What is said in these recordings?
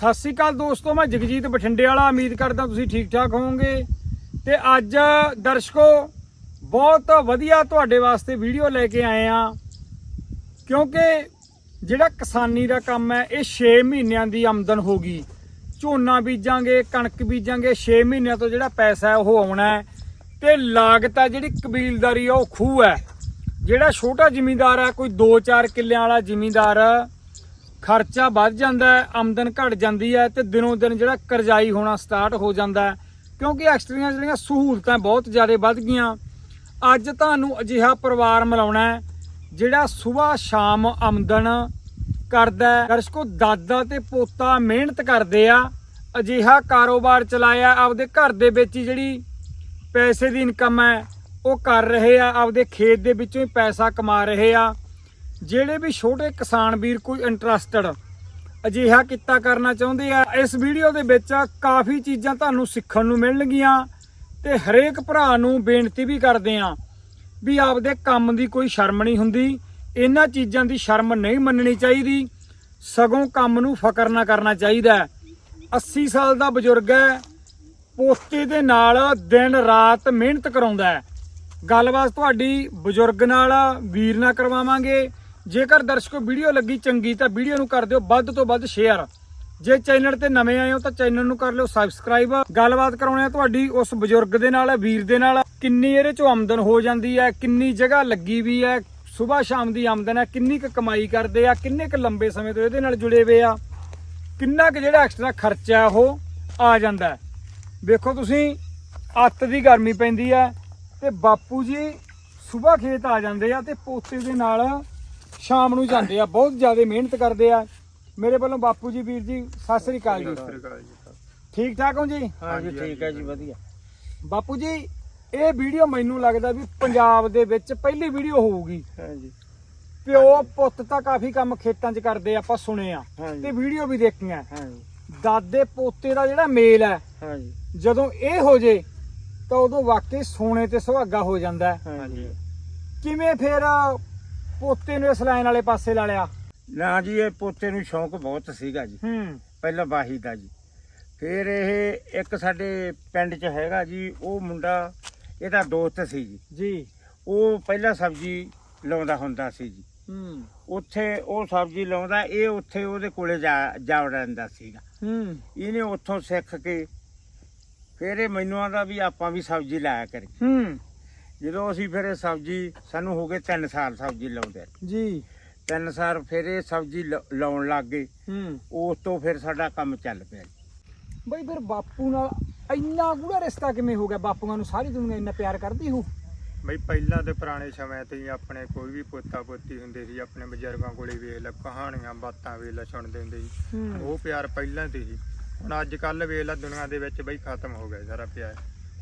ਸਤਿ ਸ੍ਰੀ ਅਕਾਲ ਦੋਸਤੋ, ਮੈਂ ਜਗਜੀਤ ਬਠਿੰਡੇ ਵਾਲਾ ਉਮੀਦ ਕਰਦਾ ਤੁਸੀਂ ਠੀਕ ਠਾਕ ਹੋਵੋਗੇ। ਤੇ ਅੱਜ ਦਰਸ਼ਕੋ, ਬਹੁਤ ਵਧੀਆ ਤੁਹਾਡੇ ਵਾਸਤੇ ਵੀਡੀਓ ਲੈ ਕੇ ਆਏ ਆ ਕਿਉਂਕਿ ਜਿਹੜਾ ਕਿਸਾਨੀ ਦਾ ਕੰਮ ਹੈ, ਇਹ 6 ਮਹੀਨਿਆਂ ਦੀ ਆਮਦਨ ਹੋਗੀ ਝੋਨਾ ਬੀਜਾਂਗੇ, ਕਣਕ ਬੀਜਾਂਗੇ 6 ਮਹੀਨਿਆਂ ਤੋਂ ਜਿਹੜਾ ਪੈਸਾ ਉਹ ਆਉਣਾ ਹੈ। ਤੇ ਲਾਗਤ ਹੈ ਜਿਹੜੀ ਕਬੀਲਦਾਰੀ ਆ ਉਹ ਖੂਹ ਹੈ। ਜਿਹੜਾ ਛੋਟਾ ਜ਼ਿਮੀਂਦਾਰ ਹੈ, ਕੋਈ 2-4 ਕਿੱਲਿਆਂ ਵਾਲਾ ਜ਼ਿਮੀਂਦਾਰ ਖਰਚਾ ਵੱਧ ਜਾਂਦਾ ਹੈ, ਆਮਦਨ ਘਟ ਜਾਂਦੀ ਹੈ ਤੇ ਦਿਨੋਂ ਦਿਨ ਜਿਹੜਾ ਕਰਜ਼ਾਈ ਹੋਣਾ ਸਟਾਰਟ ਹੋ ਜਾਂਦਾ ਹੈ। ਕਿਉਂਕਿ ਐਕਸਟਰੀਆਂ ਜਿਹੜੀਆਂ ਸਹੂਲਤਾਂ ਬਹੁਤ ਜ਼ਿਆਦਾ ਵੱਧ ਗਈਆਂ। ਅੱਜ ਤੁਹਾਨੂੰ ਅਜਿਹਾ ਪਰਿਵਾਰ ਮਿਲਾਉਣਾ ਹੈ, ਜਿਹੜਾ ਸਵੇਰ ਸ਼ਾਮ ਆਮਦਨ ਕਰਦਾ ਹੈ। ਦਰਸ਼ਕੋ, ਦਾਦਾ ਤੇ ਪੋਤਾ ਮਿਹਨਤ ਕਰਦੇ ਆ, ਅਜਿਹਾ ਕਾਰੋਬਾਰ ਚਲਾਇਆ, ਆਪਦੇ ਘਰ ਦੇ ਵਿੱਚ ਹੀ ਜਿਹੜੀ ਪੈਸੇ ਦੀ ਇਨਕਮ ਹੈ, ਉਹ ਕਰ ਰਹੇ ਆ, ਆਪਦੇ ਖੇਤ ਦੇ ਵਿੱਚੋਂ ਹੀ ਪੈਸਾ ਕਮਾ ਰਹੇ ਆ। ਜਿਹੜੇ ਵੀ ਛੋਟੇ ਕਿਸਾਨ ਵੀਰ ਕੋਈ ਇੰਟਰਸਟਡ ਅਜਿਹਾ ਕਿੱਤਾ ਕਰਨਾ ਚਾਹੁੰਦੇ ਆ, ਇਸ ਵੀਡੀਓ ਦੇ ਵਿੱਚ ਕਾਫੀ ਚੀਜ਼ਾਂ ਤੁਹਾਨੂੰ ਸਿੱਖਣ ਨੂੰ ਮਿਲਣਗੀਆਂ ਤੇ ਹਰੇਕ ਭਰਾ ਨੂੰ ਬੇਨਤੀ ਵੀ ਕਰਦੇ ਆ ਵੀ ਆਪਦੇ ਕੰਮ ਦੀ ਕੋਈ ਸ਼ਰਮ ਨਹੀਂ ਹੁੰਦੀ, ਇਹਨਾਂ ਚੀਜ਼ਾਂ ਦੀ ਸ਼ਰਮ ਨਹੀਂ ਮੰਨਣੀ ਚਾਹੀਦੀ, ਸਗੋਂ ਕੰਮ ਨੂੰ ਫਕਰ ਨਾ ਕਰਨਾ ਚਾਹੀਦਾ ਹੈ। 80 ਸਾਲ ਦਾ ਬਜ਼ੁਰਗ ਹੈ, ਪੋਤੇ ਦੇ ਨਾਲ ਦਿਨ ਰਾਤ ਮਿਹਨਤ ਕਰਾਉਂਦਾ ਹੈ ਗੱਲਬਾਤ ਤੁਹਾਡੀ ਬਜ਼ੁਰਗ ਨਾਲ, ਵੀਰ ਨਾਲ ਕਰਵਾਵਾਂਗੇ ਜੇਕਰ ਦਰਸ਼ਕੋ ਵੀਡੀਓ ਲੱਗੀ ਚੰਗੀ ਤਾਂ ਵੀਡੀਓ ਨੂੰ ਕਰ ਦਿਓ ਵੱਧ ਤੋਂ ਵੱਧ ਸ਼ੇਅਰ। ਜੇ ਚੈਨਲ ਤੇ ਨਵੇਂ ਆਏ ਹੋ ਤਾਂ ਚੈਨਲ ਨੂੰ ਕਰ ਲਿਓ ਸਬਸਕ੍ਰਾਈਬ। ਗੱਲਬਾਤ ਕਰਾਉਣੇ ਆ ਤੁਹਾਡੀ ਉਸ ਬਜ਼ੁਰਗ ਦੇ ਨਾਲ, ਵੀਰ ਦੇ ਨਾਲ। ਕਿੰਨੀ ਇਹਦੇ ਚੋਂ ਆਮਦਨ ਹੋ ਜਾਂਦੀ ਹੈ, ਕਿੰਨੀ ਜਗ੍ਹਾ ਲੱਗੀ ਵੀ ਹੈ, ਸਵੇਰ ਸ਼ਾਮ ਦੀ ਆਮਦਨ ਹੈ, ਕਿੰਨੀ ਕੁ ਕਮਾਈ ਕਰਦੇ ਆ, ਕਿੰਨੇ ਕੁ ਲੰਬੇ ਸਮੇਂ ਤੋਂ ਇਹਦੇ ਨਾਲ ਜੁੜੇ ਹੋਏ ਆ, ਕਿੰਨਾ ਕੁ ਜਿਹੜਾ ਐਕਸਟਰਾ ਖਰਚਾ ਉਹ ਆ ਜਾਂਦਾ ਵੇਖੋ ਤੁਸੀਂ, ਅੱਤ ਦੀ ਗਰਮੀ ਪੈਂਦੀ ਹੈ ਤੇ ਬਾਪੂ ਜੀ ਸਵੇਰ ਖੇਤ ਆ ਜਾਂਦੇ ਆ ਤੇ ਪੋਤੇ ਦੇ ਨਾਲ ਸ਼ਾਮ ਨੂੰ ਜਾਂਦੇ ਆ ਬਹੁਤ ਜ਼ਿਆਦਾ ਮਿਹਨਤ ਕਰਦੇ ਆ। ਮੇਰੇ ਵੱਲੋਂ ਬਾਪੂ ਜੀ ਵੀਰ ਜੀ ਸਤਿ ਸ੍ਰੀ ਅਕਾਲ ਜੀ। ਠੀਕ ਠਾਕ ਹੋ ਜੀ? ਹਾਂਜੀ ਠੀਕ ਹੈ ਜੀ ਵਧੀਆ। ਬਾਪੂ ਜੀ ਇਹ ਵੀਡੀਓ ਮੈਨੂੰ ਲੱਗਦਾ ਵੀ ਪੰਜਾਬ ਦੇ ਵਿੱਚ ਪਹਿਲੀ ਵੀਡੀਓ ਹੋਊਗੀ। ਹਾਂਜੀ। ਪਿਓ ਪੁੱਤ ਤਾਂ ਕਾਫੀ ਕੰਮ ਖੇਤਾਂ 'ਚ ਕਰਦੇ ਆਪਾਂ ਸੁਣੇ ਆ। ਤੇ ਵੀਡੀਓ ਵੀ ਦੇਖੀਆਂ। ਹਾਂਜੀ। ਦਾਦੇ ਪੋਤੇ ਦਾ ਜਿਹੜਾ ਮੇਲ ਹੈ ਹਾਂਜੀ। ਜਦੋਂ ਇਹ ਹੋ ਜੇ ਤਾਂ ਉਦੋਂ ਵਾਕਈ ਸੋਨੇ ਤੇ ਸੁਹਾਗਾ ਹੋ ਜਾਂਦਾ ਕਿਵੇਂ ਫਿਰ ਪੋਤੇ ਨੂੰ ਇਸ ਲਾਈਨ ਵਾਲੇ ਪਾਸੇ ਲਾ ਲਿਆ। ਨਾ ਜੀ ਇਹ ਪੋਤੇ ਨੂੰ ਸ਼ੌਂਕ ਬਹੁਤ ਸੀਗਾ ਜੀ। ਹੂੰ। ਪਹਿਲਾਂ ਬਾਹੀ ਦਾ ਜੀ। ਫਿਰ ਇਹ ਇੱਕ ਸਾਡੇ ਪਿੰਡ 'ਚ ਹੈਗਾ ਜੀ ਉਹ ਮੁੰਡਾ ਇਹਦਾ ਦੋਸਤ ਸੀ ਜੀ। ਜੀ। ਉਹ ਪਹਿਲਾਂ ਸਬਜ਼ੀ ਲਾਉਂਦਾ ਹੁੰਦਾ ਸੀ ਜੀ। ਹੂੰ। ਉੱਥੇ ਉਹ ਸਬਜ਼ੀ ਲਾਉਂਦਾ ਇਹ ਉੱਥੇ ਉਹਦੇ ਕੋਲੇ ਜਾ ਜਾ ਵੜਦਾ ਸੀਗਾ। ਹੂੰ। ਇਹਨੇ ਉੱਥੋਂ ਸਿੱਖ ਕੇ ਫਿਰ ਇਹ ਮੈਨੂੰ ਆਂਦਾ ਵੀ ਆਪਾਂ ਵੀ ਸਬਜ਼ੀ ਲਾਇਆ ਕਰੀ ਹੂੰ। ਜਦੋਂ ਅਸੀਂ ਫਿਰ ਇਹ ਸਬਜ਼ੀ ਸਾਨੂੰ ਹੋ ਗਏ 3 ਸਾਲ ਸਬਜ਼ੀ ਲਾਉਂਦੇ ਜੀ। ਤਿੰਨ ਸਾਲ ਫਿਰ ਇਹ ਸਬਜ਼ੀ ਲਾ- ਲਾਉਣ ਲੱਗ ਗਏ। ਹੂੰ। ਉਸ ਤੋਂ ਫਿਰ ਸਾਡਾ ਕੰਮ ਚੱਲ ਪਿਆ ਜੀ। ਬਈ ਫਿਰ ਬਾਪੂ ਨਾਲ ਇੰਨਾ ਗੂੜਾ ਰਿਸ਼ਤਾ ਕਿਵੇਂ ਹੋ ਗਿਆ? ਬਾਪੂਆਂ ਨੂੰ ਸਾਰੀ ਦੁਨੀਆ ਇੰਨਾ ਪਿਆਰ ਕਰਦੀ ਹੋ ਬਈ ਪਹਿਲਾਂ ਦੇ ਪੁਰਾਣੇ ਸਮੇਂ ਤੇ ਹੀ ਆਪਣੇ ਕੋਈ ਵੀ ਪੋਤਾ ਪੋਤੀ ਹੁੰਦੇ ਸੀ ਆਪਣੇ ਬਜ਼ੁਰਗਾਂ ਕੋਲੇ ਵੇਖ ਲੈ ਕਹਾਣੀਆਂ ਬਾਤਾਂ ਵੇਖ ਲੈ ਸੁਣਦੇ ਹੁੰਦੇ ਸੀ। ਹੂੰ। ਉਹ ਪਿਆਰ ਪਹਿਲਾਂ ਤੇ ਸੀ। ਹੁਣ ਅੱਜ ਕੱਲ ਵੇਖ ਲੈ ਦੁਨੀਆ ਦੇ ਵਿੱਚ ਬਈ ਖਤਮ ਹੋ ਗਿਆ ਸਾਰਾ ਪਿਆਰ।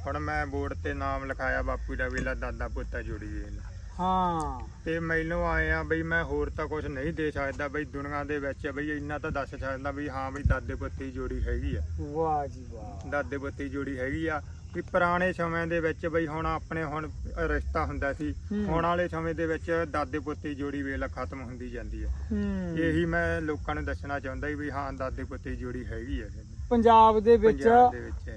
ਹੁਣ ਮੈਂ ਬੋਰਡ ਤੇ ਨਾਮ ਲਿਖਾਇਆ ਬਾਪੂ ਦਾ ਵੇਖ ਲੈ ਦਾਦਾ ਪੋਤਾ ਜੋੜੀ ਵੇਖ ਲੈ ਹਾਂ। ਤੇ ਮੈਨੂੰ ਆਏ ਆ ਬਈ ਮੈਂ ਹੋਰ ਤਾਂ ਕੁਝ ਨਹੀਂ ਦੇ ਸਕਦਾ ਬਈ ਦੁਨੀਆ ਦੇ ਵਿੱਚ ਬਈ ਇੰਨਾ ਤਾਂ ਦੱਸ ਸਕਦਾ ਬਈ ਹਾਂ ਬਈ ਦਾਦੇ ਪੋਤੀ ਜੋੜੀ ਹੈਗੀ ਆ। ਵਾਹ ਜੀ ਵਾਹ। ਦਾਦੇ ਪੋਤੀ ਜੋੜੀ ਹੈਗੀ ਆ। ਵੀ ਪੁਰਾਣੇ ਸਮੇਂ ਦੇ ਵਿੱਚ ਬਈ ਹੁਣ ਆਪਣੇ ਹੁਣ ਰਿਸ਼ਤਾ ਹੁੰਦਾ ਸੀ। ਹੁਣ ਵਾਲੇ ਸਮੇਂ ਦੇ ਵਿੱਚ ਦਾਦੇ ਪੋਤੀ ਜੋੜੀ ਵੇਲਾ ਖਤਮ ਹੁੰਦੀ ਜਾਂਦੀ ਹੈ। ਇਹੀ ਮੈਂ ਲੋਕਾਂ ਨੂੰ ਦੱਸਣਾ ਚਾਹੁੰਦਾ ਵੀ ਹਾਂ ਦਾਦੇ ਪੋਤੀ ਜੋੜੀ ਹੈਗੀ ਹੈ ਪੰਜਾਬ ਦੇ ਵਿੱਚ।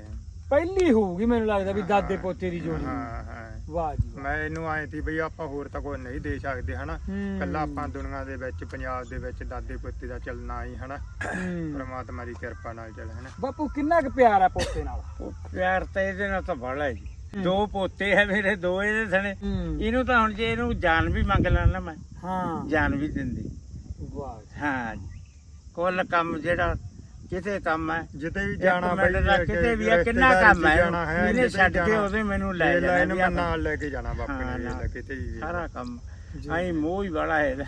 ਪਹਿਲੀ ਹੋਊਗੀ ਮੈਨੂੰ ਲੱਗਦਾ ਵੀ ਦਾਦੇ। ਪੋਤੇ ਦੀ ਜੋੜੀ ਹਾਂ ਹਾਂ ਵਾਹ ਜੀ। ਮੈਂ ਇਹਨੂੰ ਆਏ ਸੀ ਬਈ ਆਪਾਂ ਹੋਰ ਤਾਂ ਕੋਈ ਨਹੀਂ ਦੇ ਸਕਦੇ ਹਨਾ। ਕੱਲਾ ਆਪਾਂ ਦੁਨੀਆ ਦੇ ਵਿੱਚ ਪੰਜਾਬ ਦੇ ਵਿੱਚ ਦਾਦੇ ਪੋਤੀ ਦਾ ਚੱਲਣਾ ਹੀ ਹਨਾ। ਪ੍ਰਮਾਤਮਾ ਦੀ ਕਿਰਪਾ ਨਾਲ ਚੱਲ ਹਨਾ ਬਾਪੂ ਕਿੰਨਾ ਕੁ ਪਿਆਰ ਆ ਪੋਤੇ ਨਾਲ ਉਹ ਪਿਆਰ ਤਾਂ ਇਹਦੇ ਨਾਲ ਤਾਂ ਬੜਾ ਹੈ ਜੀ। ਦੋ ਪੋਤੇ ਹੈ ਮੇਰੇ ਦੋ ਇਹਦੇ ਸਣੇ ਇਹਨੂੰ ਤਾਂ ਹੁਣ ਜੇ ਇਹਨੂੰ ਜਾਨ ਵੀ ਮੰਗ ਲੈਣਾ ਮੈਂ ਹਾਂ ਜਾਨ ਵੀ ਦਿੰਦੀ ਵਾਹ। ਹਾਂ ਕੁੱਲ ਕੰਮ ਜਿਹੜਾ ਕਿਤੇ ਕੰਮ ਹੈ ਜਿੱਤੇ ਵੀ ਜਾਣਾ ਬਈ ਕਿਤੇ ਵੀ ਹੈ, ਕਿੰਨਾ ਕੰਮ ਹੈ ਹੈ, ਇਹਨੇ ਛੱਡ ਕੇ। ਉਹਦੇ ਮੈਨੂੰ ਲੈ ਜਾਣਾ ਇਹਨੂੰ ਮੈਂ ਨਾਲ ਲੈ ਕੇ ਜਾਣਾ ਬਾਪੂ ਹਾਂ, ਨੇ ਲੈ ਨਾਲ। ਕਿਤੇ ਵੀ। ਸਾਰਾ ਕੰਮ। ਆਈ ਮੋਹ ਹੀ ਬੜਾ ਹੈ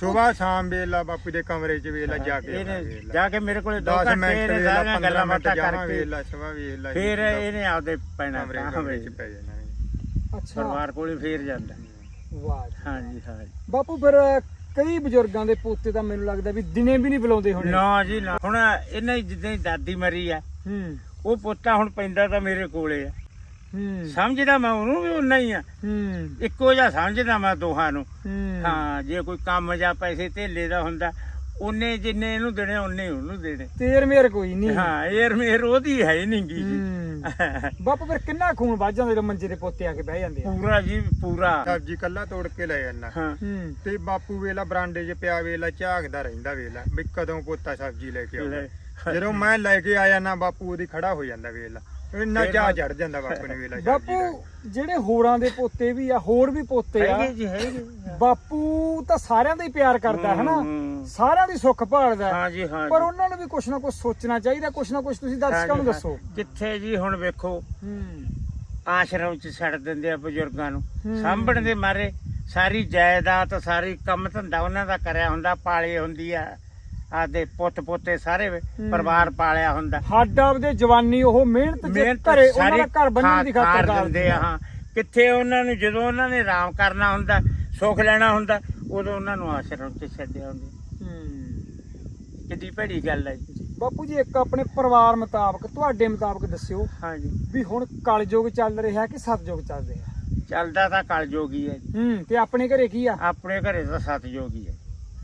ਸੁਬਾਹ ਸ਼ਾਮ ਵੇਲਾ ਬਾਪੂ ਦੇ ਕਮਰੇ 'ਚ ਵੇਲਾ ਜਾ ਕੇ। ਜਾ ਕੇ ਮੇਰੇ ਕੋਲੇ ਦੋ 10 ਘੰਟੇ ਮਿੰਟ ਇਹਨੇ ਵੇਲਾ ਸਾਰੀਆਂ 15 ਗੱਲਾਂ ਬਾਤਾਂ ਕਰਕੇ ਵੇਲਾ ਸੁਬਾਹ ਵੇਲਾ ਫਿਰ ਇਹਨੇ ਆਪਦੇ ਪੈਣਾ ਕਮਰੇ 'ਚ। ਪੈ ਜਾਣਾ ਹੈ। ਅੱਛਾ ਪਰਿਵਾਰ ਕੋਲੇ ਫੇਰ ਜਾਂਦਾ ਵਾਹ। ਹਾਂਜੀ ਹਾਂਜੀ ਬਾਪੂ ਫਿਰ ਕਈ ਬਜ਼ੁਰਗਾਂ ਦੇ ਪੋਤੇ ਤਾਂ ਮੈਨੂੰ ਲੱਗਦਾ ਵੀ ਦਿਨੇ ਵੀ ਨਹੀਂ ਬੁਲਾਉਂਦੇ ਹੋਣੇ। ਨਾ ਜੀ ਨਾ। ਹੁਣ ਇਹਨੇ ਜਿੱਦਾਂ ਹੀ ਦਾਦੀ ਮਰੀ ਆ ਹੂੰ। ਉਹ ਪੋਤਾ ਹੁਣ ਪੈਂਦਾ ਤਾਂ ਮੇਰੇ ਕੋਲੇ ਆ। ਹੂੰ। ਸਮਝਦਾ ਮੈਂ ਉਹਨੂੰ ਵੀ ਉਨਾ ਹੀ ਆ। ਹੂੰ। ਇੱਕੋ ਜਿਹਾ ਸਮਝਦਾ ਮੈਂ ਦੋਹਾਂ ਨੂੰ। ਹੂੰ। ਹਾਂ ਜੇ ਕੋਈ ਕੰਮ ਜਾਂ ਪੈਸੇ ਧੇਲੇ ਦਾ ਹੁੰਦਾ ਉਹਨੇ ਜਿੰਨੇ ਇਹਨੂੰ ਦੇਣੇ ਉਹਨੇ ਉਹਨੂੰ ਦੇਣੇ। ਤੇਰ ਮੇਰ ਕੋਈ ਨਹੀਂ। ਹਾਂ ਏਰ ਮੇਰ ਉਹਦੀ ਹੈ ਹੀ ਨਹੀਂ ਗੀ ਜੀ। ਬਾਪੂ ਫਿਰ ਕਿੰਨਾ ਖੂਨ ਵੱਜ ਜਾਂਦਾ ਜਦੋਂ ਮੰਜੇ ਦੇ ਪੋਤੇ ਆ ਕੇ ਬਹਿ ਜਾਂਦੇ ਆ? ਪੂਰਾ ਜੀ ਪੂਰਾ। ਸਬਜ਼ੀ ਕੱਲਾ ਤੋੜ ਕੇ ਲੈ ਜਾਂਦਾ। ਹਾਂ। ਹੂੰ। ਤੇ ਬਾਪੂ ਵੇਲਾ ਬਰਾਂਡੇ 'ਚ ਪਿਆ ਵੇਲਾ ਝਾਕਦਾ ਰਹਿੰਦਾ ਵੇਲਾ ਵੀ ਕਦੋਂ ਪੋਤਾ ਸਬਜ਼ੀ ਲੈ ਕੇ ਆਉਂਦਾ। ਲੈ। ਜਦੋਂ ਮੈਂ ਲੈ ਕੇ ਆਇਆ ਨਾ ਬਾਪੂ ਉਹਦੀ ਖੜਾ ਹੋ ਜਾਂਦਾ ਵੇਲਾ। ਇੰਨਾ ਚਾਹ ਚੜ ਜਾਂਦਾ ਬਾਪੂ ਨੇ ਵੇਲਾ ਬਾਪੂ ਜਿਹੜੇ। ਹੋਰਾਂ ਦੇ ਪੋਤੇ ਵੀ ਆ ਹੋਰ ਵੀ ਪੋਤੇ ਆ ਹੈਗੇ ਜੀ ਹੈਗੇ ਬਾਪੂ ਤਾਂ ਸਾਰਿਆਂ ਦਾ ਹੀ ਪਿਆਰ ਕਰਦਾ ਹੈ ਨਾ। ਸਾਰਿਆਂ ਦੀ ਸੁੱਖ ਭਾਲਦਾ ਹੈ। ਜੀ ਹਾਂ ਪਰ। ਉਹਨਾਂ ਨੂੰ ਵੀ ਕੁਛ ਨਾ ਕੁਛ ਸੋਚਣਾ ਚਾਹੀਦਾ ਕੁਛ ਨਾ ਕੁਛ ਤੁਸੀਂ ਦਰਸ਼ਕਾਂ ਨੂੰ ਦੱਸੋ? ਕਿੱਥੇ ਜੀ ਹੁਣ ਵੇਖੋ। ਆਸ਼ਰਮ ਚ ਛੱਡ ਦਿੰਦੇ ਆ ਬਜ਼ੁਰਗਾਂ ਨੂੰ। ਸਾਂਭਣ ਦੇ ਮਾਰੇ ਸਾਰੀ ਜਾਇਦਾਦ ਸਾਰੀ ਕੰਮ ਧੰਦਾ ਉਹਨਾਂ ਦਾ ਕਰਿਆ ਹੁੰਦਾ ਪਾਲੀ ਹੁੰਦੀ ਆ। ਆਦੇ ਪੁੱਤ ਪੋਤੇ ਸਾਰੇ ਪਰਿਵਾਰ ਪਾਲਿਆ ਹੁੰਦਾ। ਹੱਡ ਆਪਦੇ ਜਵਾਨੀ ਉਹ ਮਿਹਨਤ ਜੇ ਘਰੇ ਉਹਨਾਂ ਦਾ ਘਰ ਬੰਨਣ ਦੀ ਖਾਤਰ ਖਾਰ ਦਿੰਦੇ ਆ ਹਾਂ। ਕਿੱਥੇ ਉਹਨਾਂ ਨੂੰ ਜਦੋਂ ਉਹਨਾਂ ਨੇ ਆਰਾਮ ਕਰਨਾ ਹੁੰਦਾ ਸੁੱਖ ਲੈਣਾ ਹੁੰਦਾ ਉਦੋਂ ਉਹਨਾਂ ਨੂੰ ਆਸ਼ਰਮ ਚ ਛੱਡਿਆ ਹੁੰਦਾ। ਹੂੰ। ਕਿੱਡੀ ਭੈੜੀ ਗੱਲ ਹੈ ਬਾਪੂ ਜੀ ਇੱਕ ਆਪਣੇ ਪਰਿਵਾਰ ਮੁਤਾਬਕ ਤੁਹਾਡੇ ਮੁਤਾਬਕ ਦੱਸਿਓ ਹਾਂ ਜੀ ਵੀ ਹੁਣ ਕਲਯੁਗ ਚੱਲ ਰਿਹਾ ਕਿ ਸਤਯੁਗ ਚੱਲ ਰਿਹਾ? ਚੱਲਦਾ ਤਾਂ ਕਲਯੋਗੀ ਹੈ ਜੀ। ਹੂੰ ਤੇ ਆਪਣੇ ਘਰੇ ਕੀ ਆ? ਆਪਣੇ ਘਰੇ ਤਾਂ ਸਤਜੋਗੀ ਹੈ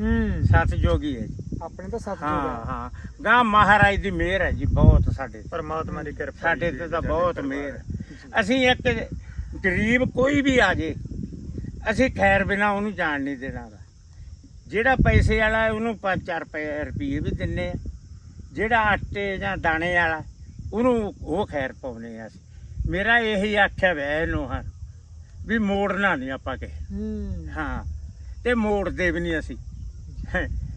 ਹੂੰ। ਸਤਜੋਗੀ ਹੈ ਜੀ। ਆਪਣੇ ਤਾਂ ਸਤਯੁਗ ਹਾਂ ਹਾਂ ਗਾਂ ਮਹਾਰਾਜ ਦੀ ਮਿਹਰ ਹੈ ਜੀ ਬਹੁਤ ਸਾਡੇ ਤੇ। ਪਰਮਾਤਮਾ ਦੀ ਕਿਰਪਾ ਸਾਡੇ ਤੇ ਤਾਂ ਬਹੁਤ। ਮਿਹਰ ਹੈ। ਅਸੀਂ ਇੱਕ ਗਰੀਬ ਕੋਈ ਵੀ ਆ ਜੇ ਅਸੀਂ ਖੈਰ ਬਿਨਾ ਉਹਨੂੰ ਜਾਣ ਨਹੀਂ ਦੇਣਾ ਗਾ। ਜਿਹੜਾ ਪੈਸੇ ਵਾਲਾ ਹੈ, ਉਹਨੂੰ 5-4 ਰੁਪਏ ਵੀ ਦਿੰਨੇ ਆ ਜਿਹੜਾ ਆਟੇ ਜਾਂ ਦਾਣੇ ਵਾਲਾ ਉਹਨੂੰ ਉਹ ਖੈਰ ਪਾਉਨੇ ਆ ਅਸੀਂ ਮੇਰਾ ਇਹੀ ਆਖਿਆ ਵੈ ਇਹਨੂੰ ਹਾਂ ਵੀ ਮੋੜਨਾ ਨਹੀਂ ਆਪਾਂ ਕਿ ਹੂੰ ਹਾਂ ਤੇ ਮੋੜਦੇ ਵੀ ਨਹੀਂ ਅਸੀਂ